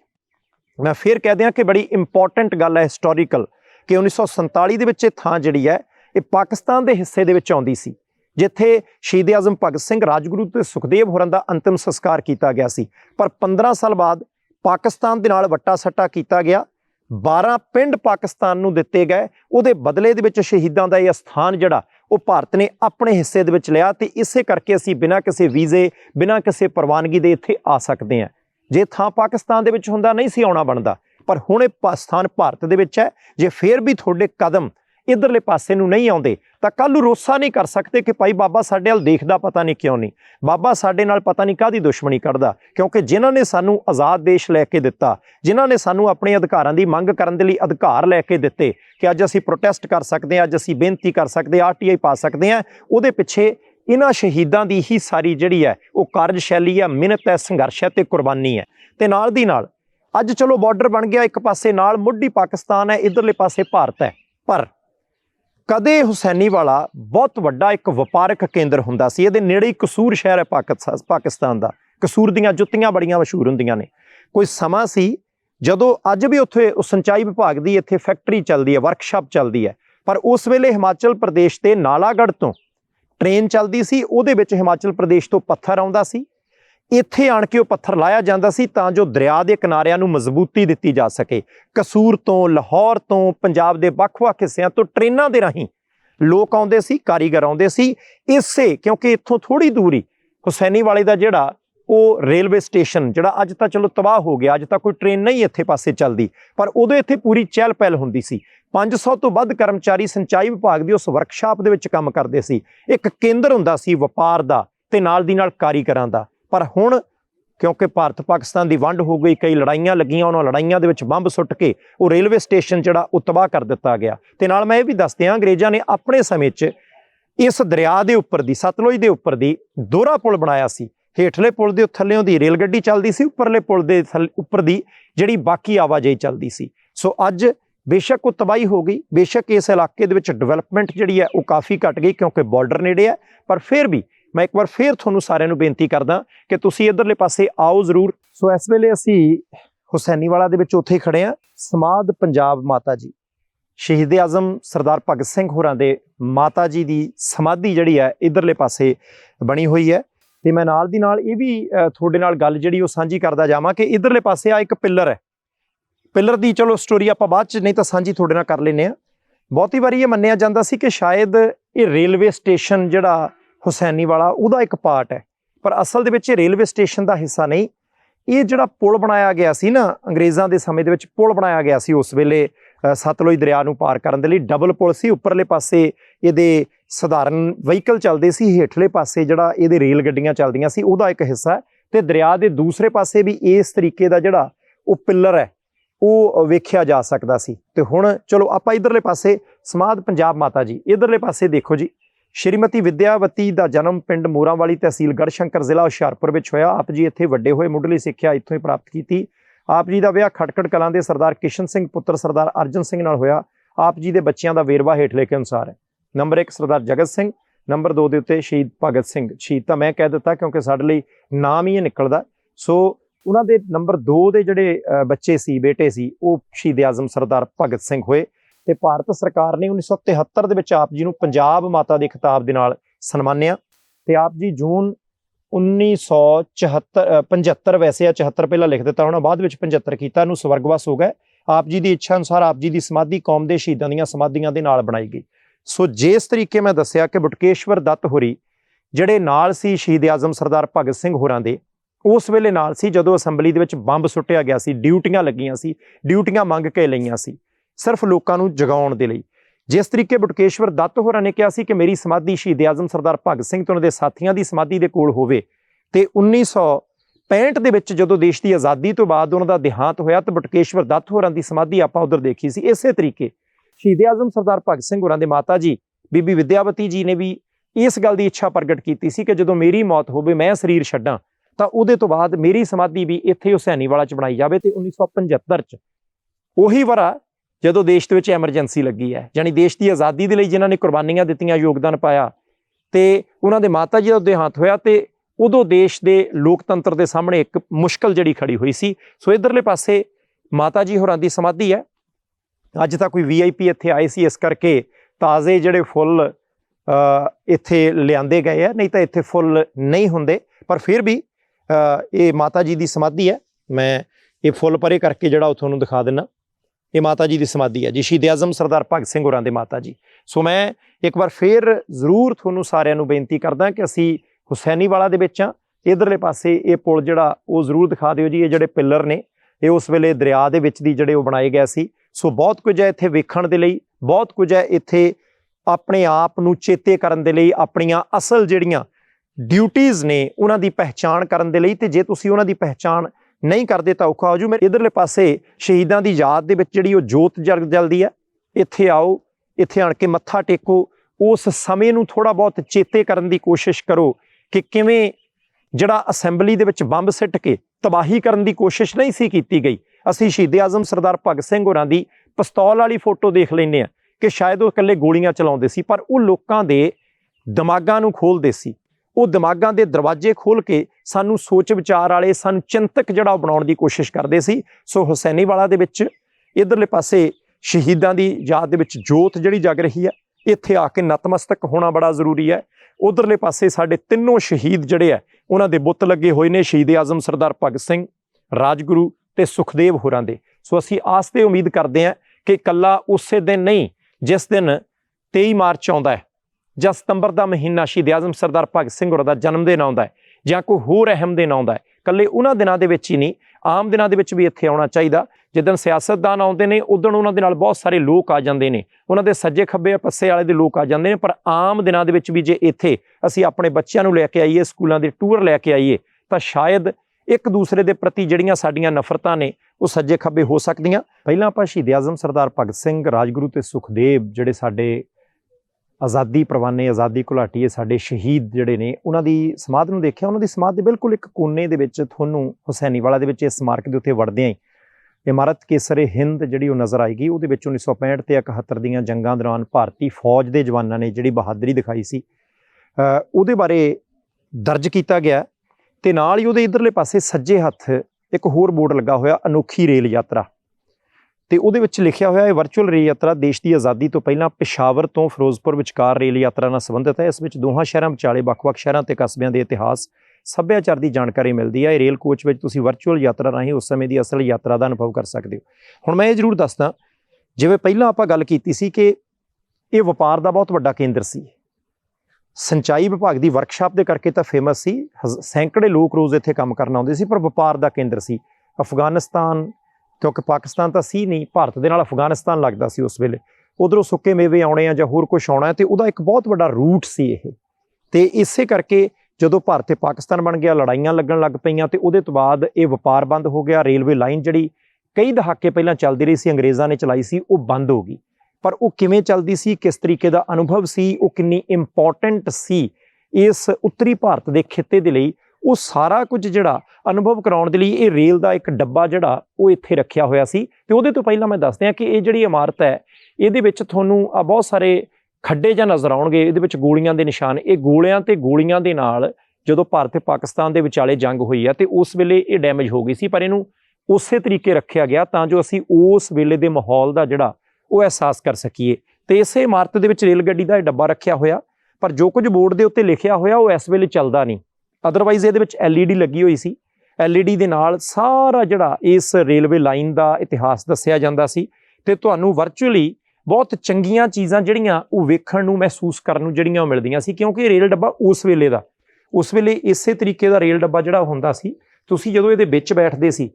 ਮੈਂ ਫਿਰ ਕਹਿ ਦਿਆਂ ਕਿ ਬੜੀ ਇੰਪੋਰਟੈਂਟ ਗੱਲ ਹੈ ਹਿਸਟੋਰੀਕਲ ਕਿ 1947 ਦੇ ਵਿੱਚ ਇਹ ਥਾਂ ਜਿਹੜੀ ਹੈ ਇਹ ਪਾਕਿਸਤਾਨ ਦੇ ਹਿੱਸੇ ਦੇ ਵਿੱਚ ਆਉਂਦੀ ਸੀ, ਜਿੱਥੇ ਸ਼ਹੀਦ ਆਜ਼ਮ ਭਗਤ ਸਿੰਘ ਰਾਜਗੁਰੂ ਤੇ ਸੁਖਦੇਵ ਹੋਰਾਂ ਦਾ ਅੰਤਿਮ ਸੰਸਕਾਰ ਕੀਤਾ ਗਿਆ ਸੀ। ਪਰ 15 ਸਾਲ ਬਾਅਦ ਪਾਕਿਸਤਾਨ ਦੇ ਨਾਲ ਵੱਟਾ ਸੱਟਾ ਕੀਤਾ ਗਿਆ। 12 ਪਿੰਡ ਪਾਕਿਸਤਾਨ ਨੂੰ ਦਿੱਤੇ ਗਏ। ਉਹਦੇ ਬਦਲੇ ਦੇ ਵਿੱਚ ਸ਼ਹੀਦਾਂ ਦਾ ਇਹ ਸਥਾਨ ਜਿਹੜਾ, ਉਹ ਭਾਰਤ ਨੇ ਆਪਣੇ ਹਿੱਸੇ ਦੇ ਵਿੱਚ ਲਿਆ ਤੇ ਇਸੇ ਕਰਕੇ ਅਸੀਂ ਬਿਨਾਂ ਕਿਸੇ ਵੀਜ਼ੇ, ਬਿਨਾਂ ਕਿਸੇ ਪ੍ਰਵਾਨਗੀ ਦੇ ਇੱਥੇ ਆ ਸਕਦੇ ਹਾਂ। ਜੇ ਥਾਂ ਪਾਕਿਸਤਾਨ ਦੇ ਵਿੱਚ ਹੁੰਦਾ ਨਹੀਂ ਸੀ ਆਉਣਾ ਬਣਦਾ, ਪਰ ਹੁਣ ਇਹ ਪਾ- ਸਥਾਨ ਭਾਰਤ ਦੇ ਵਿੱਚ ਹੈ। ਜੇ ਫੇਰ ਵੀ ਤੁਹਾਡੇ ਕਦਮ ਇਧਰਲੇ ਪਾਸੇ ਨੂੰ ਨਹੀਂ ਆਉਂਦੇ, ਤਾਂ ਕੱਲ ਨੂੰ ਰੋਸਾ ਨਹੀਂ ਕਰ ਸਕਦੇ ਕਿ ਭਾਈ ਬਾਬਾ ਸਾਡੇ ਵੱਲ ਦੇਖਦਾ ਪਤਾ ਨਹੀਂ ਕਿਉਂ ਨਹੀਂ। ਬਾਬਾ ਸਾਡੇ ਨਾਲ ਪਤਾ ਨਹੀਂ ਕਾਦੀ ਦੁਸ਼ਮਣੀ ਕਰਦਾ ਕਿਉਂਕਿ ਜਿਨ੍ਹਾਂ ਨੇ ਸਾਨੂੰ ਆਜ਼ਾਦ ਦੇਸ਼ ਲੈ ਕੇ ਦਿੱਤਾ, ਜਿਨ੍ਹਾਂ ਨੇ ਸਾਨੂੰ ਆਪਣੇ ਅਧਿਕਾਰਾਂ ਦੀ ਮੰਗ ਕਰਨ ਦੇ ਲਈ ਅਧਿਕਾਰ ਲੈ ਕੇ ਦਿੱਤੇ ਕਿ ਅੱਜ ਅਸੀਂ ਪ੍ਰੋਟੈਸਟ ਕਰ ਸਕਦੇ ਹਾਂ, ਅੱਜ ਅਸੀਂ ਬੇਨਤੀ ਕਰ ਸਕਦੇ ਹਾਂ ਆਰਟੀਆਈ ਪਾ ਸਕਦੇ ਹਾਂ, ਉਹਦੇ ਪਿੱਛੇ ਇਹਨਾਂ ਸ਼ਹੀਦਾਂ ਦੀ ਹੀ ਸਾਰੀ ਜਿਹੜੀ ਹੈ, ਉਹ ਕਾਰਜਸ਼ੈਲੀ ਹੈ, ਮਿਹਨਤ ਹੈ, ਸੰਘਰਸ਼ ਹੈ ਤੇ ਕੁਰਬਾਨੀ ਹੈ। ਤੇ ਨਾਲ ਦੀ ਨਾਲ, ਅੱਜ ਚਲੋ ਬਾਰਡਰ ਬਣ ਗਿਆ ਇੱਕ ਪਾਸੇ ਨਾਲ, ਮੁੱਢੀ ਪਾਕਿਸਤਾਨ ਹੈ, ਇਧਰਲੇ ਪਾਸੇ ਭਾਰਤ ਹੈ। ਪਰ ਕਦੇ ਹੁਸੈਨੀ ਵਾਲਾ ਬਹੁਤ ਵੱਡਾ ਇੱਕ ਵਪਾਰਕ ਕੇਂਦਰ ਹੁੰਦਾ ਸੀ। ਇਹਦੇ ਨੇੜੇ ਹੀ ਕਸੂਰ ਸ਼ਹਿਰ ਹੈ ਪਾਕਿਸਤਾਨ ਪਾਕਿਸਤਾਨ ਦਾ। ਕਸੂਰ ਦੀਆਂ ਜੁੱਤੀਆਂ ਬੜੀਆਂ ਮਸ਼ਹੂਰ ਹੁੰਦੀਆਂ ਨੇ। ਕੋਈ ਸਮਾਂ ਸੀ ਜਦੋਂ ਅੱਜ ਵੀ ਉੱਥੇ ਉਹ ਸਿੰਚਾਈ ਵਿਭਾਗ ਦੀ ਇੱਥੇ ਫੈਕਟਰੀ ਚੱਲਦੀ ਹੈ ਵਰਕਸ਼ਾਪ ਚੱਲਦੀ ਹੈ। ਪਰ ਉਸ ਵੇਲੇ ਹਿਮਾਚਲ ਪ੍ਰਦੇਸ਼ ਦੇ ਨਾਲਾਗੜ੍ਹ ਤੋਂ ਟ੍ਰੇਨ ਚੱਲਦੀ ਸੀ। ਉਹਦੇ ਵਿੱਚ ਹਿਮਾਚਲ ਪ੍ਰਦੇਸ਼ ਤੋਂ ਪੱਥਰ ਆਉਂਦਾ ਸੀ। ਇੱਥੇ ਆਣ ਕੇ ਉਹ ਪੱਥਰ ਲਾਇਆ ਜਾਂਦਾ ਸੀ ਤਾਂ ਜੋ ਦਰਿਆ ਦੇ ਕਿਨਾਰਿਆਂ ਨੂੰ ਮਜ਼ਬੂਤੀ ਦਿੱਤੀ ਜਾ ਸਕੇ। ਕਸੂਰ ਤੋਂ, ਲਾਹੌਰ ਤੋਂ, ਪੰਜਾਬ ਦੇ ਵੱਖ-ਵੱਖ ਹਿੱਸਿਆਂ ਤੋਂ ਟ੍ਰੇਨਾਂ ਦੇ ਰਾਹੀਂ ਲੋਕ ਆਉਂਦੇ ਸੀ, ਕਾਰੀਗਰ ਆਉਂਦੇ ਸੀ। ਇਸੇ, ਕਿਉਂਕਿ ਇੱਥੋਂ ਥੋੜੀ ਦੂਰੀ ਹੁਸੈਨੀ ਵਾਲੇ ਦਾ ਜਿਹੜਾ ਉਹ ਰੇਲਵੇ ਸਟੇਸ਼ਨ, ਜਿਹੜਾ ਅੱਜ ਤਾਂ ਚਲੋ ਤਬਾਹ ਹੋ ਗਿਆ, ਅੱਜ ਤਾਂ ਕੋਈ ਟ੍ਰੇਨ ਨਹੀਂ ਇੱਥੇ ਪਾਸੇ ਚੱਲਦੀ, ਪਰ ਉਦੋਂ ਇੱਥੇ ਪੂਰੀ ਚਹਿਲ ਪਹਿਲ ਹੁੰਦੀ ਸੀ। 500 ਤੋਂ ਵੱਧ ਕਰਮਚਾਰੀ ਸਿੰਚਾਈ ਵਿਭਾਗ ਦੀ ਉਸ ਵਰਕਸ਼ਾਪ ਦੇ ਵਿੱਚ ਕੰਮ ਕਰਦੇ ਸੀ। ਇੱਕ ਕੇਂਦਰ ਹੁੰਦਾ ਸੀ ਵਪਾਰ ਦਾ ਤੇ ਨਾਲ ਦੀ ਨਾਲ ਕਾਰੀਗਰਾਂ ਦਾ। ਪਰ ਹੁਣ ਕਿਉਂਕਿ ਭਾਰਤ ਪਾਕਿਸਤਾਨ ਦੀ ਵੰਡ ਹੋ ਗਈ, ਕਈ ਲੜਾਈਆਂ ਲੱਗੀਆਂ, ਉਹਨਾਂ ਲੜਾਈਆਂ ਦੇ ਵਿੱਚ ਬੰਬ ਸੁੱਟ ਕੇ ਉਹ ਰੇਲਵੇ ਸਟੇਸ਼ਨ ਜਿਹੜਾ ਉਹ ਤਬਾਹ ਕਰ ਦਿੱਤਾ ਗਿਆ। ਤੇ ਨਾਲ ਮੈਂ ਇਹ ਵੀ ਦੱਸ ਦਿਆਂ, ਅੰਗਰੇਜ਼ਾਂ ਨੇ ਆਪਣੇ ਸਮੇਂ 'ਚ ਇਸ ਦਰਿਆ ਦੇ ਉੱਪਰ ਦੀ, ਸਤਲੁਜ ਦੇ ਉੱਪਰ ਦੀ ਦੋਹਰਾ ਪੁਲ ਬਣਾਇਆ ਸੀ। ਹੇਠਲੇ ਪੁਲ ਦੇ ਥੱਲੇੋਂ ਦੀ ਰੇਲ ਗੱਡੀ ਚੱਲਦੀ ਸੀ, ਉੱਪਰਲੇ ਪੁਲ ਦੇ ਥੱਲੇ- ਉੱਪਰ ਦੀ ਜਿਹੜੀ ਬਾਕੀ ਆਵਾਜਾਈ ਚੱਲਦੀ ਸੀ। ਸੋ ਅੱਜ ਬੇਸ਼ੱਕ ਉਹ ਤਬਾਹੀ ਹੋ ਗਈ, ਬੇਸ਼ੱਕ ਇਸ ਇਲਾਕੇ ਦੇ ਵਿੱਚ ਡਿਵੈਲਪਮੈਂਟ ਜਿਹੜੀ ਹੈ ਉਹ ਕਾਫੀ ਘਟ ਗਈ ਕਿਉਂਕਿ ਬਾਰਡਰ ਨੇੜੇ ਹੈ, ਪਰ ਫਿਰ ਵੀ ਮੈਂ ਇੱਕ ਵਾਰ ਫੇਰ ਤੁਹਾਨੂੰ ਸਾਰਿਆਂ ਨੂੰ ਬੇਨਤੀ ਕਰਦਾ ਕਿ ਤੁਸੀਂ ਇਧਰਲੇ ਪਾਸੇ ਆਓ ਜ਼ਰੂਰ। ਸੋ ਇਸ ਵੇਲੇ ਅਸੀਂ ਹੁਸੈਨੀਵਾਲਾ ਦੇ ਵਿੱਚ ਉੱਥੇ ਹੀ ਖੜੇ ਆ ਸਮਾਦ ਪੰਜਾਬ ਮਾਤਾ ਜੀ। ਸ਼ਹੀਦ ਆਜ਼ਮ ਸਰਦਾਰ ਭਗਤ ਸਿੰਘ ਹੋਰਾਂ ਦੇ ਮਾਤਾ ਜੀ ਦੀ ਸਮਾਧੀ ਜਿਹੜੀ ਹੈ, ਇਧਰਲੇ ਪਾਸੇ ਬਣੀ ਹੋਈ ਹੈ। ਤੇ ਮੈਂ ਨਾਲ ਦੀ ਨਾਲ ਇਹ ਵੀ ਤੁਹਾਡੇ ਨਾਲ ਗੱਲ ਜਿਹੜੀ ਉਹ ਸਾਂਝੀ ਕਰਦਾ ਜਾਵਾਂ ਕਿ ਇਧਰਲੇ ਪਾਸੇ ਆ ਇੱਕ ਪਿੱਲਰ ਹੈ। ਪਿੱਲਰ ਦੀ ਚਲੋ ਸਟੋਰੀ ਆਪਾਂ ਬਾਅਦ ਚ ਨਹੀਂ ਤਾਂ ਸਾਂਝੀ ਤੁਹਾਡੇ ਨਾਲ ਕਰ ਲੈਨੇ ਆ ਬਹੁਤੀ ਵਾਰੀ ਇਹ ਮੰਨਿਆ ਜਾਂਦਾ ਸੀ ਕਿ ਸ਼ਾਇਦ ਇਹ ਰੇਲਵੇ ਸਟੇਸ਼ਨ ਜਿਹੜਾ ਹੁਸੈਨੀ ਵਾਲਾ ਉਹਦਾ ਇੱਕ ਪਾਰਟ ਹੈ। ਪਰ ਅਸਲ ਦੇ ਵਿੱਚ ਇਹ ਰੇਲਵੇ ਸਟੇਸ਼ਨ ਦਾ ਹਿੱਸਾ ਨਹੀਂ। ਇਹ ਜਿਹੜਾ ਪੁਲ ਬਣਾਇਆ ਗਿਆ ਸੀ ਨਾ, ਅੰਗਰੇਜ਼ਾਂ ਦੇ ਸਮੇਂ ਦੇ ਵਿੱਚ ਪੁਲ ਬਣਾਇਆ ਗਿਆ ਸੀ ਉਸ ਵੇਲੇ ਸਤਲੁਜ ਦਰਿਆ ਨੂੰ ਪਾਰ ਕਰਨ ਦੇ ਲਈ। ਡਬਲ ਪੁਲ ਸੀ, ਉੱਪਰਲੇ ਪਾਸੇ ਇਹਦੇ ਸਧਾਰਨ ਵਹੀਕਲ ਚੱਲਦੇ ਸੀ, ਹੇਠਲੇ ਪਾਸੇ ਜਿਹੜਾ ਇਹਦੇ ਰੇਲ ਗੱਡੀਆਂ ਚੱਲਦੀਆਂ ਸੀ, ਉਹਦਾ ਇੱਕ ਹਿੱਸਾ ਹੈ। ਤੇ ਦਰਿਆ ਦੇ ਦੂਸਰੇ ਪਾਸੇ ਵੀ ਇਸ ਤਰੀਕੇ ਦਾ ਜਿਹੜਾ ਉਹ ਪਿੱਲਰ ਹੈ, ਉਹ ਵੇਖਿਆ ਜਾ ਸਕਦਾ ਸੀ। ਤੇ ਹੁਣ ਚਲੋ ਆਪਾਂ ਇਧਰਲੇ ਪਾਸੇ, ਸਮਾਧ ਪੰਜਾਬ ਮਾਤਾ ਜੀ, ਇਧਰਲੇ ਪਾਸੇ ਦੇਖੋ ਜੀ। ਸ਼੍ਰੀਮਤੀ ਵਿਦਿਆਵਤੀ ਦਾ ਜਨਮ ਪਿੰਡ ਮੋਰਾਂਵਾਲੀ ਤਹਿਸੀਲ ਗੜਸ਼ੰਕਰ ਜ਼ਿਲ੍ਹਾ ਹੁਸ਼ਿਆਰਪੁਰ ਵਿੱਚ ਹੋਇਆ। ਆਪ ਜੀ ਇੱਥੇ ਵੱਡੇ ਹੋਏ ਮੁੱਢਲੀ ਸਿੱਖਿਆ ਇੱਥੋਂ ਹੀ ਪ੍ਰਾਪਤ ਕੀਤੀ। ਆਪ ਜੀ ਦਾ ਵਿਆਹ ਖਟਕੜ ਕਲਾਂ ਦੇ ਸਰਦਾਰ ਕਿਸ਼ਨ ਸਿੰਘ ਪੁੱਤਰ ਸਰਦਾਰ ਅਰਜਨ ਸਿੰਘ ਨਾਲ ਹੋਇਆ। ਆਪ ਜੀ ਦੇ ਬੱਚਿਆਂ ਦਾ ਵੇਰਵਾ ਹੇਠਲੇ ਕੇ ਅਨੁਸਾਰ ਹੈ ਨੰਬਰ 1 ਸਰਦਾਰ ਜਗਤ ਸਿੰਘ, ਨੰਬਰ 2 ਦੇ ਉੱਤੇ ਸ਼ਹੀਦ ਭਗਤ ਸਿੰਘ। ਸ਼ਹੀਦ ਤਾਂ ਮੈਂ ਕਹਿ ਦਿੱਤਾ ਕਿਉਂਕਿ ਸਾਡੇ ਲਈ ਨਾਮ ਹੀ ਇਹ ਨਿਕਲਦਾ। ਸੋ ਉਹਨਾਂ ਦੇ ਨੰਬਰ 2 ਦੇ ਜਿਹੜੇ ਬੱਚੇ ਸੀ, ਬੇਟੇ ਸੀ, ਉਹ ਸ਼ਹੀਦ ਆਜ਼ਮ ਸਰਦਾਰ ਭਗਤ ਸਿੰਘ ਹੋਏ। ਤੇ ਭਾਰਤ ਸਰਕਾਰ ਨੇ 1973 ਦੇ ਵਿੱਚ ਆਪ ਜੀ ਨੂੰ ਪੰਜਾਬ ਮਾਤਾ ਦੇ ਖਿਤਾਬ ਦੇ ਨਾਲ ਸਨਮਾਨਿਆ ਤੇ ਆਪ ਜੀ ਜੂਨ 1974 ਅ, 75 ਵੈਸੇ ਆ 74 ਪਹਿਲਾਂ ਲਿਖ ਦਿੱਤਾ ਉਹਨਾਂ ਬਾਅਦ ਵਿੱਚ 75 ਕੀਤਾ ਇਹਨੂੰ ਸਵਰਗਵਾਸ ਹੋ ਗਏ ਆਪ ਜੀ ਦੀ ਇੱਛਾ ਅਨੁਸਾਰ ਆਪ ਜੀ ਦੀ ਸਮਾਧੀ ਕੌਮ ਦੇ ਸ਼ਹੀਦਾਂ ਦੀਆਂ ਸਮਾਧੀਆਂ ਦੇ ਨਾਲ ਬਣਾਈ ਗਈ। ਸੋ ਜਿਸ ਤਰੀਕੇ ਮੈਂ ਦੱਸਿਆ ਕਿ ਬਟਕੇਸ਼ਵਰ ਦੱਤ ਹੋਰੀ ਜਿਹੜੇ ਨਾਲ ਸੀ ਸ਼ਹੀਦ ਆਜ਼ਮ ਸਰਦਾਰ ਭਗਤ ਸਿੰਘ ਹੋਰਾਂ ਦੇ ਉਸ ਵੇਲੇ ਨਾਲ ਸੀ ਜਦੋਂ ਅਸੈਂਬਲੀ ਦੇ ਵਿੱਚ ਬੰਬ ਸੁੱਟਿਆ ਗਿਆ ਸੀ ਡਿਊਟੀਆਂ ਲੱਗੀਆਂ ਸੀ ਡਿਊਟੀਆਂ ਮੰਗ ਕੇ ਲਈਆਂ ਸੀ। ਸਿਰਫ ਲੋਕਾਂ ਨੂੰ ਜਗਾਉਣ ਦੇ ਲਈ। ਜਿਸ ਤਰੀਕੇ ਬਟਕੇਸ਼ਵਰ ਦੱਤ ਹੋਰਾਂ ਨੇ ਕਿਹਾ ਸੀ ਕਿ ਮੇਰੀ ਸਮਾਧੀ ਸ਼ਹੀਦ ਆਜ਼ਮ ਸਰਦਾਰ ਭਗਤ ਸਿੰਘ ਤੇ ਉਹਨਾਂ ਦੇ ਸਾਥੀਆਂ ਦੀ ਸਮਾਧੀ ਦੇ ਕੋਲ ਹੋਵੇ, ਤੇ 1965 ਦੇ ਵਿੱਚ ਜਦੋਂ ਦੇਸ਼ ਦੀ ਆਜ਼ਾਦੀ ਤੋਂ ਬਾਅਦ ਉਹਨਾਂ ਦਾ ਦੇਹਾਂਤ ਹੋਇਆ ਤਾਂ ਬਟਕੇਸ਼ਵਰ ਦੱਤ ਹੋਰਾਂ ਦੀ ਸਮਾਧੀ ਆਪਾਂ ਉਧਰ ਦੇਖੀ ਸੀ। ਇਸੇ ਤਰੀਕੇ ਸ਼ਹੀਦ ਆਜ਼ਮ ਸਰਦਾਰ ਭਗਤ ਸਿੰਘ ਹੋਰਾਂ ਦੇ ਮਾਤਾ ਜੀ, ਬੀਬੀ ਵਿਦਿਆਵਤੀ ਜੀ ਨੇ ਵੀ ਇਸ ਗੱਲ ਦੀ ਇੱਛਾ ਪ੍ਰਗਟ ਕੀਤੀ ਸੀ ਕਿ ਜਦੋਂ ਮੇਰੀ ਮੌਤ ਹੋਵੇ, ਮੈਂ ਸਰੀਰ ਛੱਡਾਂ, ਤਾਂ ਉਹਦੇ ਤੋਂ ਬਾਅਦ ਮੇਰੀ ਸਮਾਧੀ ਵੀ ਇੱਥੇ ਹੁਸੈਨੀਵਾਲਾ ਚ ਬਣਾਈ ਜਾਵੇ ਤੇ 1975 ਚ ਉਹੀ ਵਰਾ ਜਦੋਂ ਦੇਸ਼ ਦੇ ਵਿੱਚ ਐਮਰਜੈਂਸੀ ਲੱਗੀ ਹੈ ਯਾਨੀ ਦੇਸ਼ ਦੀ ਆਜ਼ਾਦੀ ਦੇ ਲਈ ਜਿਨ੍ਹਾਂ ਨੇ ਕੁਰਬਾਨੀਆਂ ਦਿੱਤੀਆਂ, ਯੋਗਦਾਨ ਪਾਇਆ, ਤੇ ਉਹਨਾਂ ਦੇ ਮਾਤਾ ਜੀ ਦਾ ਦੇਹਾਂਤ ਹੋਇਆ ਤੇ ਉਦੋਂ ਦੇਸ਼ ਦੇ ਲੋਕਤੰਤਰ ਦੇ ਸਾਹਮਣੇ ਇੱਕ ਮੁਸ਼ਕਲ ਜਿਹੜੀ ਖੜੀ ਹੋਈ ਸੀ। ਸੋ ਇਧਰਲੇ ਪਾਸੇ ਮਾਤਾ ਜੀ ਹੋਰਾਂ ਦੀ ਸਮਾਧੀ ਹੈ। ਅੱਜ ਤਾਂ ਕੋਈ ਵੀਆਈਪੀ ਇੱਥੇ ਆਏ ਸੀ, ਇਸ ਕਰਕੇ ਤਾਜ਼ੇ ਜਿਹੜੇ ਫੁੱਲ ਇੱਥੇ ਲਿਆਂਦੇ ਗਏ ਆ ਨਹੀਂ ਤਾਂ ਇੱਥੇ ਫੁੱਲ ਨਹੀਂ ਹੁੰਦੇ, ਪਰ ਫਿਰ ਵੀ ਇਹ ਮਾਤਾ ਜੀ ਦੀ ਸਮਾਧੀ ਹੈ। ਮੈਂ ਇਹ ਫੁੱਲ ਪਰੇ ਕਰਕੇ ਜਿਹੜਾ ਉਹ ਤੁਹਾਨੂੰ ਦਿਖਾ ਦਿੰਨਾ ਇਹ ਮਾਤਾ ਜੀ ਦੀ ਸਮਾਧੀ ਹੈ, ਜੀ ਸ਼ਹੀਦ ਆਜ਼ਮ ਸਰਦਾਰ ਭਗਤ ਸਿੰਘ ਹੋਰਾਂ ਦੇ ਮਾਤਾ ਜੀ। ਸੋ ਮੈਂ ਇੱਕ ਵਾਰ ਫੇਰ ਜ਼ਰੂਰ ਤੁਹਾਨੂੰ ਸਾਰਿਆਂ ਨੂੰ ਬੇਨਤੀ ਕਰਦਾ ਕਿ ਅਸੀਂ ਹੁਸੈਨੀ ਵਾਲਾ ਦੇ ਵਿੱਚ ਆ ਇਧਰਲੇ ਪਾਸੇ ਇਹ ਪੁਲ ਜਿਹੜਾ ਉਹ ਜ਼ਰੂਰ ਦਿਖਾ ਦਿਓ ਜੀ, ਇਹ ਜਿਹੜੇ ਪਿੱਲਰ ਨੇ, ਇਹ ਉਸ ਵੇਲੇ ਦਰਿਆ ਦੇ ਵਿੱਚ ਦੀ ਜਿਹੜੇ ਉਹ ਬਣਾਏ ਗਏ ਸੀ। ਸੋ ਬਹੁਤ ਕੁਝ ਹੈ ਇੱਥੇ ਵੇਖਣ ਦੇ ਲਈ, ਬਹੁਤ ਕੁਝ ਹੈ ਇੱਥੇ ਆਪਣੇ ਆਪ ਨੂੰ ਚੇਤੇ ਕਰਨ ਦੇ ਲਈ, ਆਪਣੀਆਂ ਅਸਲ ਜਿਹੜੀਆਂ ਡਿਊਟੀਆਂ ਨੇ ਉਹਨਾਂ ਦੀ ਪਹਿਚਾਣ ਕਰਨ ਦੇ ਲਈ ਤੇ ਜੇ ਤੁਸੀਂ ਉਹਨਾਂ ਦੀ ਪਹਿਚਾਣ ਨਹੀਂ ਕਰਦੇ ਤਾਂ ਔਖਾ ਹੋ ਜੂ। ਮੇਰੇ ਇਧਰਲੇ ਪਾਸੇ ਸ਼ਹੀਦਾਂ ਦੀ ਯਾਦ ਦੇ ਵਿੱਚ ਜਿਹੜੀ ਉਹ ਜੋਤ ਜਗ ਜਲਦੀ ਹੈ ਇੱਥੇ ਆਓ, ਇੱਥੇ ਆਣ ਕੇ ਮੱਥਾ ਟੇਕੋ। ਉਸ ਸਮੇਂ ਨੂੰ ਥੋੜਾ ਬਹੁਤ ਚੇਤੇ ਕਰਨ ਦੀ ਕੋਸ਼ਿਸ਼ ਕਰੋ ਕਿ ਕਿਵੇਂ ਜਿਹੜਾ ਅਸੈਂਬਲੀ ਦੇ ਵਿੱਚ ਬੰਬ ਸਿੱਟ ਕੇ ਤਬਾਹੀ ਕਰਨ ਦੀ ਕੋਸ਼ਿਸ਼ ਨਹੀਂ ਸੀ ਕੀਤੀ ਗਈ। ਅਸੀਂ ਸ਼ਹੀਦ ਆਜ਼ਮ ਸਰਦਾਰ ਭਗਤ ਸਿੰਘ ਹੋਰਾਂ ਦੀ ਪਿਸਤੌਲ ਵਾਲੀ ਫੋਟੋ ਦੇਖ ਲੈਂਦੇ ਆ ਕਿ ਸ਼ਾਇਦ ਉਹ ਇਕੱਲੇ ਗੋਲੀਆਂ ਚਲਾਉਂਦੇ ਸੀ, ਪਰ ਉਹ ਲੋਕਾਂ ਦੇ ਦਿਮਾਗਾਂ ਨੂੰ ਖੋਲਦੇ ਸੀ। ਉਹ ਦਿਮਾਗਾਂ ਦੇ ਦਰਵਾਜ਼ੇ ਖੋਲ ਕੇ ਸਾਨੂੰ ਸੋਚ ਵਿਚਾਰ ਵਾਲੇ, ਸਾਨੂੰ ਚਿੰਤਕ ਜਿਹੜਾ ਉਹ ਬਣਾਉਣ ਦੀ ਕੋਸ਼ਿਸ਼ ਕਰਦੇ ਸੀ। ਸੋ ਹੁਸੈਨੀ ਵਾਲਾ ਦੇ ਵਿੱਚ ਇਧਰਲੇ ਪਾਸੇ ਸ਼ਹੀਦਾਂ ਦੀ ਯਾਦ ਦੇ ਵਿੱਚ ਜੋਤ ਜਿਹੜੀ ਜਗ ਰਹੀ ਹੈ, ਇੱਥੇ ਆ ਕੇ ਨਤਮਸਤਕ ਹੋਣਾ ਬੜਾ ਜ਼ਰੂਰੀ ਹੈ। ਉਧਰਲੇ ਪਾਸੇ ਸਾਡੇ ਤਿੰਨੋਂ ਸ਼ਹੀਦ ਜਿਹੜੇ ਆ ਉਹਨਾਂ ਦੇ ਬੁੱਤ ਲੱਗੇ ਹੋਏ ਨੇ, ਸ਼ਹੀਦ ਆਜ਼ਮ ਸਰਦਾਰ ਭਗਤ ਸਿੰਘ, ਰਾਜਗੁਰੂ ਤੇ ਸੁਖਦੇਵ ਹੋਰਾਂ ਦੇ। ਸੋ ਅਸੀਂ ਆਸ ਤੇ ਉਮੀਦ ਕਰਦੇ ਹਾਂ ਕਿ ਕੱਲਾ ਉਸੇ ਦਿਨ ਨਹੀਂ, ਜਿਸ ਦਿਨ 23 ਮਾਰਚ ਆਉਂਦਾ ਹੈ ਜਾਂ ਸਤੰਬਰ ਦਾ ਮਹੀਨਾ ਸ਼ਹੀਦ ਆਜ਼ਮ ਸਰਦਾਰ ਭਗਤ ਸਿੰਘ ਹੋਰਾਂ ਦਾ ਜਨਮ ਦਿਨ ਆਉਂਦਾ ਹੈ ਜਾਂ ਕੋਈ ਹੋਰ ਅਹਿਮ ਦਿਨ ਆਉਂਦਾ ਹੈ ਕੱਲੇ ਉਹਨਾਂ ਦਿਨਾਂ ਦੇ ਵਿੱਚ ਹੀ ਨਹੀਂ, ਆਮ ਦਿਨਾਂ ਦੇ ਵਿੱਚ ਵੀ ਇੱਥੇ ਆਉਣਾ ਚਾਹੀਦਾ। ਜਿੱਦਣ ਸਿਆਸਤਦਾਨ ਆਉਂਦੇ ਨੇ, ਉਦੋਂ ਉਹਨਾਂ ਦੇ ਨਾਲ ਬਹੁਤ ਸਾਰੇ ਲੋਕ ਆ ਜਾਂਦੇ ਨੇ। ਉਹਨਾਂ ਦੇ ਸੱਜੇ ਖੱਬੇ ਪੱਸੇ ਵਾਲੇ ਦੇ ਲੋਕ ਆ ਜਾਂਦੇ ਨੇ, ਪਰ ਆਮ ਦਿਨਾਂ ਦੇ ਵਿੱਚ ਵੀ ਜੇ ਇੱਥੇ ਅਸੀਂ ਆਪਣੇ ਬੱਚਿਆਂ ਨੂੰ ਲੈ ਕੇ ਆਈਏ, ਸਕੂਲਾਂ ਦੇ ਟੂਰ ਲੈ ਕੇ ਆਈਏ, ਤਾਂ ਸ਼ਾਇਦ ਇੱਕ ਦੂਸਰੇ ਦੇ ਪ੍ਰਤੀ ਜਿਹੜੀਆਂ ਸਾਡੀਆਂ ਨਫ਼ਰਤਾਂ ਨੇ, ਉਹ ਸੱਜੇ ਖੱਬੇ ਹੋ ਸਕਦੀਆਂ। ਪਹਿਲਾਂ ਆਪਾਂ ਸ਼ਹੀਦ ਆਜ਼ਮ ਸਰਦਾਰ ਭਗਤ ਸਿੰਘ, ਰਾਜਗੁਰੂ ਤੇ ਸੁਖਦੇਵ ਜਿਹੜੇ ਸਾਡੇ ਆਜ਼ਾਦੀ ਪ੍ਰਵਾਨੇ, ਆਜ਼ਾਦੀ ਘੁਲਾਟੀਏ ਸਾਡੇ ਸ਼ਹੀਦ ਜਿਹੜੇ ਨੇ, ਉਹਨਾਂ ਦੀ ਸਮਾਧ ਨੂੰ ਦੇਖਿਆ, ਉਹਨਾਂ ਦੀ ਸਮਾਧ ਦੇ ਬਿਲਕੁਲ ਇੱਕ ਕੋਨੇ ਦੇ ਵਿੱਚ ਤੁਹਾਨੂੰ ਹੁਸੈਨੀਵਾਲਾ ਦੇ ਵਿੱਚ ਇਸ ਸਮਾਰਕ ਦੇ ਉੱਤੇ ਵੜਦਿਆਂ ਹੀ ਇਮਾਰਤ ਕੇਸਰੇ ਹਿੰਦ ਜਿਹੜੀ ਉਹ ਨਜ਼ਰ ਆਏਗੀ, ਉਹਦੇ ਵਿੱਚ 1965 ਤੇ 71 ਦੀਆਂ ਜੰਗਾਂ ਦੌਰਾਨ ਭਾਰਤੀ ਫੌਜ ਦੇ ਜਵਾਨਾਂ ਨੇ ਜਿਹੜੀ ਬਹਾਦਰੀ ਦਿਖਾਈ ਸੀ ਉਹਦੇ ਬਾਰੇ ਦਰਜ ਕੀਤਾ ਗਿਆ ਤੇ ਨਾਲ ਹੀ ਉਹਦੇ ਇਧਰਲੇ ਪਾਸੇ ਸੱਜੇ ਹੱਥ ਇੱਕ ਹੋਰ ਬੋਰਡ ਲੱਗਾ ਹੋਇਆ, ਅਨੋਖੀ ਰੇਲ ਯਾਤਰਾ। ਤੇ ਉਹਦੇ ਵਿੱਚ ਲਿਖਿਆ ਹੋਇਆ ਹੈ ਵਰਚੁਅਲ ਰੇਲ ਯਾਤਰਾ ਦੇਸ਼ ਦੀ ਆਜ਼ਾਦੀ ਤੋਂ ਪਹਿਲਾਂ ਪਿਸ਼ਾਵਰ ਤੋਂ ਫਿਰੋਜ਼ਪੁਰ ਵਿਚਕਾਰ ਰੇਲ ਯਾਤਰਾ ਨਾਲ ਸੰਬੰਧਿਤ ਹੈ। ਇਸ ਵਿੱਚ ਦੋਹਾਂ ਸ਼ਹਿਰਾਂ ਵਿਚਾਲੇ ਵੱਖ-ਵੱਖ ਸ਼ਹਿਰਾਂ ਤੇ ਕਸਬਿਆਂ ਦੇ ਇਤਿਹਾਸ, ਸੱਭਿਆਚਾਰ ਦੀ ਜਾਣਕਾਰੀ ਮਿਲਦੀ ਹੈ। ਇਹ ਰੇਲ ਕੋਚ ਵਿੱਚ ਤੁਸੀਂ ਵਰਚੁਅਲ ਯਾਤਰਾ ਰਾਹੀਂ ਉਸ ਸਮੇਂ ਦੀ ਅਸਲ ਯਾਤਰਾ ਦਾ ਅਨੁਭਵ ਕਰ ਸਕਦੇ ਹੋ। ਹੁਣ ਮੈਂ ਇਹ ਜ਼ਰੂਰ ਦੱਸਦਾ, ਜਿਵੇਂ ਪਹਿਲਾਂ ਆਪਾਂ ਗੱਲ ਕੀਤੀ ਸੀ ਕਿ ਇਹ ਵਪਾਰ ਦਾ ਬਹੁਤ ਵੱਡਾ ਕੇਂਦਰ ਸੀ। ਸਿੰਚਾਈ ਵਿਭਾਗ ਦੀ ਵਰਕਸ਼ਾਪ ਦੇ ਕਰਕੇ ਤਾਂ ਫੇਮਸ ਸੀ। ਹਜ਼- ਸੈਂਕੜੇ ਲੋਕ ਰੋਜ਼ ਇੱਥੇ ਕੰਮ ਕਰਨ ਆਉਂਦੇ ਸੀ, ਪਰ ਵਪਾਰ ਦਾ ਕੇਂਦਰ ਸੀ। ਅਫਗਾਨਿਸਤਾਨ ਕਿਉਂਕਿ ਪਾਕਿਸਤਾਨ ਤਾਂ ਸੀ ਨਹੀਂ, ਭਾਰਤ ਦੇ ਨਾਲ ਅਫਗਾਨਿਸਤਾਨ ਲੱਗਦਾ ਸੀ ਉਸ ਵੇਲੇ। ਉਧਰੋਂ ਸੁੱਕੇ ਮੇਵੇ ਆਉਣੇ ਆ ਜਾਂ ਹੋਰ ਕੁਝ ਆਉਣਾ ਹੈ ਤੇ ਉਹਦਾ ਇੱਕ ਬਹੁਤ ਵੱਡਾ ਰੂਟ ਸੀ ਇਹ। ਤੇ ਇਸੇ ਕਰਕੇ ਜਦੋਂ ਭਾਰਤ ਤੇ ਪਾਕਿਸਤਾਨ ਬਣ ਗਿਆ, ਲੜਾਈਆਂ ਲੱਗਣ ਲੱਗ ਪਈਆਂ ਤੇ ਉਹਦੇ ਤੋਂ ਬਾਅਦ ਇਹ ਵਪਾਰ ਬੰਦ ਹੋ ਗਿਆ। ਰੇਲਵੇ ਲਾਈਨ ਜਿਹੜੀ ਕਈ ਦਹਾਕੇ ਪਹਿਲਾਂ ਚੱਲਦੀ ਰਹੀ ਸੀ, ਅੰਗਰੇਜ਼ਾਂ ਨੇ ਚਲਾਈ ਸੀ, ਉਹ ਬੰਦ ਹੋ ਗਈ। ਪਰ ਉਹ ਕਿਵੇਂ ਚੱਲਦੀ ਸੀ, ਕਿਸ ਤਰੀਕੇ ਦਾ ਅਨੁਭਵ ਸੀ, ਉਹ ਕਿੰਨੀ ਇੰਪੋਰਟੈਂਟ ਸੀ ਇਸ ਉੱਤਰੀ ਭਾਰਤ ਦੇ ਖਿੱਤੇ ਦੇ ਲਈ ਉਹ ਸਾਰਾ ਕੁਝ ਜਿਹੜਾ ਅਨੁਭਵ ਕਰਾਉਣ ਦੇ ਲਈ ਇਹ ਰੇਲ ਦਾ ਇੱਕ ਡੱਬਾ ਜਿਹੜਾ ਉਹ ਇੱਥੇ ਰੱਖਿਆ ਹੋਇਆ ਸੀ ਤੇ ਉਹਦੇ ਤੋਂ ਪਹਿਲਾਂ ਮੈਂ ਦੱਸਦੇ ਹਾਂ ਕਿ ਇਹ ਜਿਹੜੀ ਇਮਾਰਤ ਹੈ, ਇਹਦੇ ਵਿੱਚ ਤੁਹਾਨੂੰ ਆ ਬਹੁਤ ਸਾਰੇ ਖੱਡੇ ਜਾਂ ਨਜ਼ਰ ਆਉਣਗੇ, ਇਹਦੇ ਵਿੱਚ ਗੋਲੀਆਂ ਦੇ ਨਿਸ਼ਾਨ, ਇਹ ਗੋਲਿਆਂ ਤੇ ਗੋਲੀਆਂ ਦੇ ਨਾਲ ਜਦੋਂ ਭਾਰਤ ਤੇ ਪਾਕਿਸਤਾਨ ਦੇ ਵਿਚਾਲੇ ਜੰਗ ਹੋਈ ਹੈ ਤੇ ਉਸ ਵੇਲੇ ਇਹ ਡੈਮੇਜ ਹੋ ਗਈ ਸੀ, ਪਰ ਇਹਨੂੰ ਉਸੇ ਤਰੀਕੇ ਰੱਖਿਆ ਗਿਆ ਤਾਂ ਜੋ ਅਸੀਂ ਉਸ ਵੇਲੇ ਦੇ ਮਾਹੌਲ ਦਾ ਜਿਹੜਾ ਉਹ ਅਹਿਸਾਸ ਕਰ ਸਕੀਏ। ਤੇ ਇਸੇ ਇਮਾਰਤ ਦੇ ਵਿੱਚ ਰੇਲ ਗੱਡੀ ਦਾ ਇਹ ਡੱਬਾ ਰੱਖਿਆ ਹੋਇਆ, ਪਰ ਜੋ ਕੁਝ ਬੋਰਡ ਦੇ ਉੱਤੇ ਲਿਖਿਆ ਹੋਇਆ ਉਹ ਇਸ ਵੇਲੇ ਚੱਲਦਾ ਨਹੀਂ। ਅਦਰਵਾਈਜ਼ ਇਹਦੇ ਵਿੱਚ LED ਲੱਗੀ ਹੋਈ ਸੀ। LED ਦੇ ਨਾਲ ਸਾਰਾ ਜਿਹੜਾ ਇਸ ਰੇਲਵੇ ਲਾਈਨ ਦਾ ਇਤਿਹਾਸ ਦੱਸਿਆ ਜਾਂਦਾ ਸੀ ਤੇ ਤੁਹਾਨੂੰ ਵਰਚੁਅਲੀ ਬਹੁਤ ਚੰਗੀਆਂ ਚੀਜ਼ਾਂ ਜਿਹੜੀਆਂ ਉਹ ਵੇਖਣ ਨੂੰ ਮਹਿਸੂਸ ਕਰਨ ਨੂੰ ਜਿਹੜੀਆਂ ਉਹ ਮਿਲਦੀਆਂ ਸੀ, ਕਿਉਂਕਿ ਰੇਲ ਡੱਬਾ ਉਸ ਵੇਲੇ ਦਾ। ਉਸ ਵੇਲੇ ਇਸੇ ਤਰੀਕੇ ਦਾ ਰੇਲ ਡੱਬਾ ਜਿਹੜਾ ਹੁੰਦਾ ਸੀ, ਤੁਸੀਂ ਜਦੋਂ ਇਹਦੇ ਵਿੱਚ ਬੈਠਦੇ ਸੀ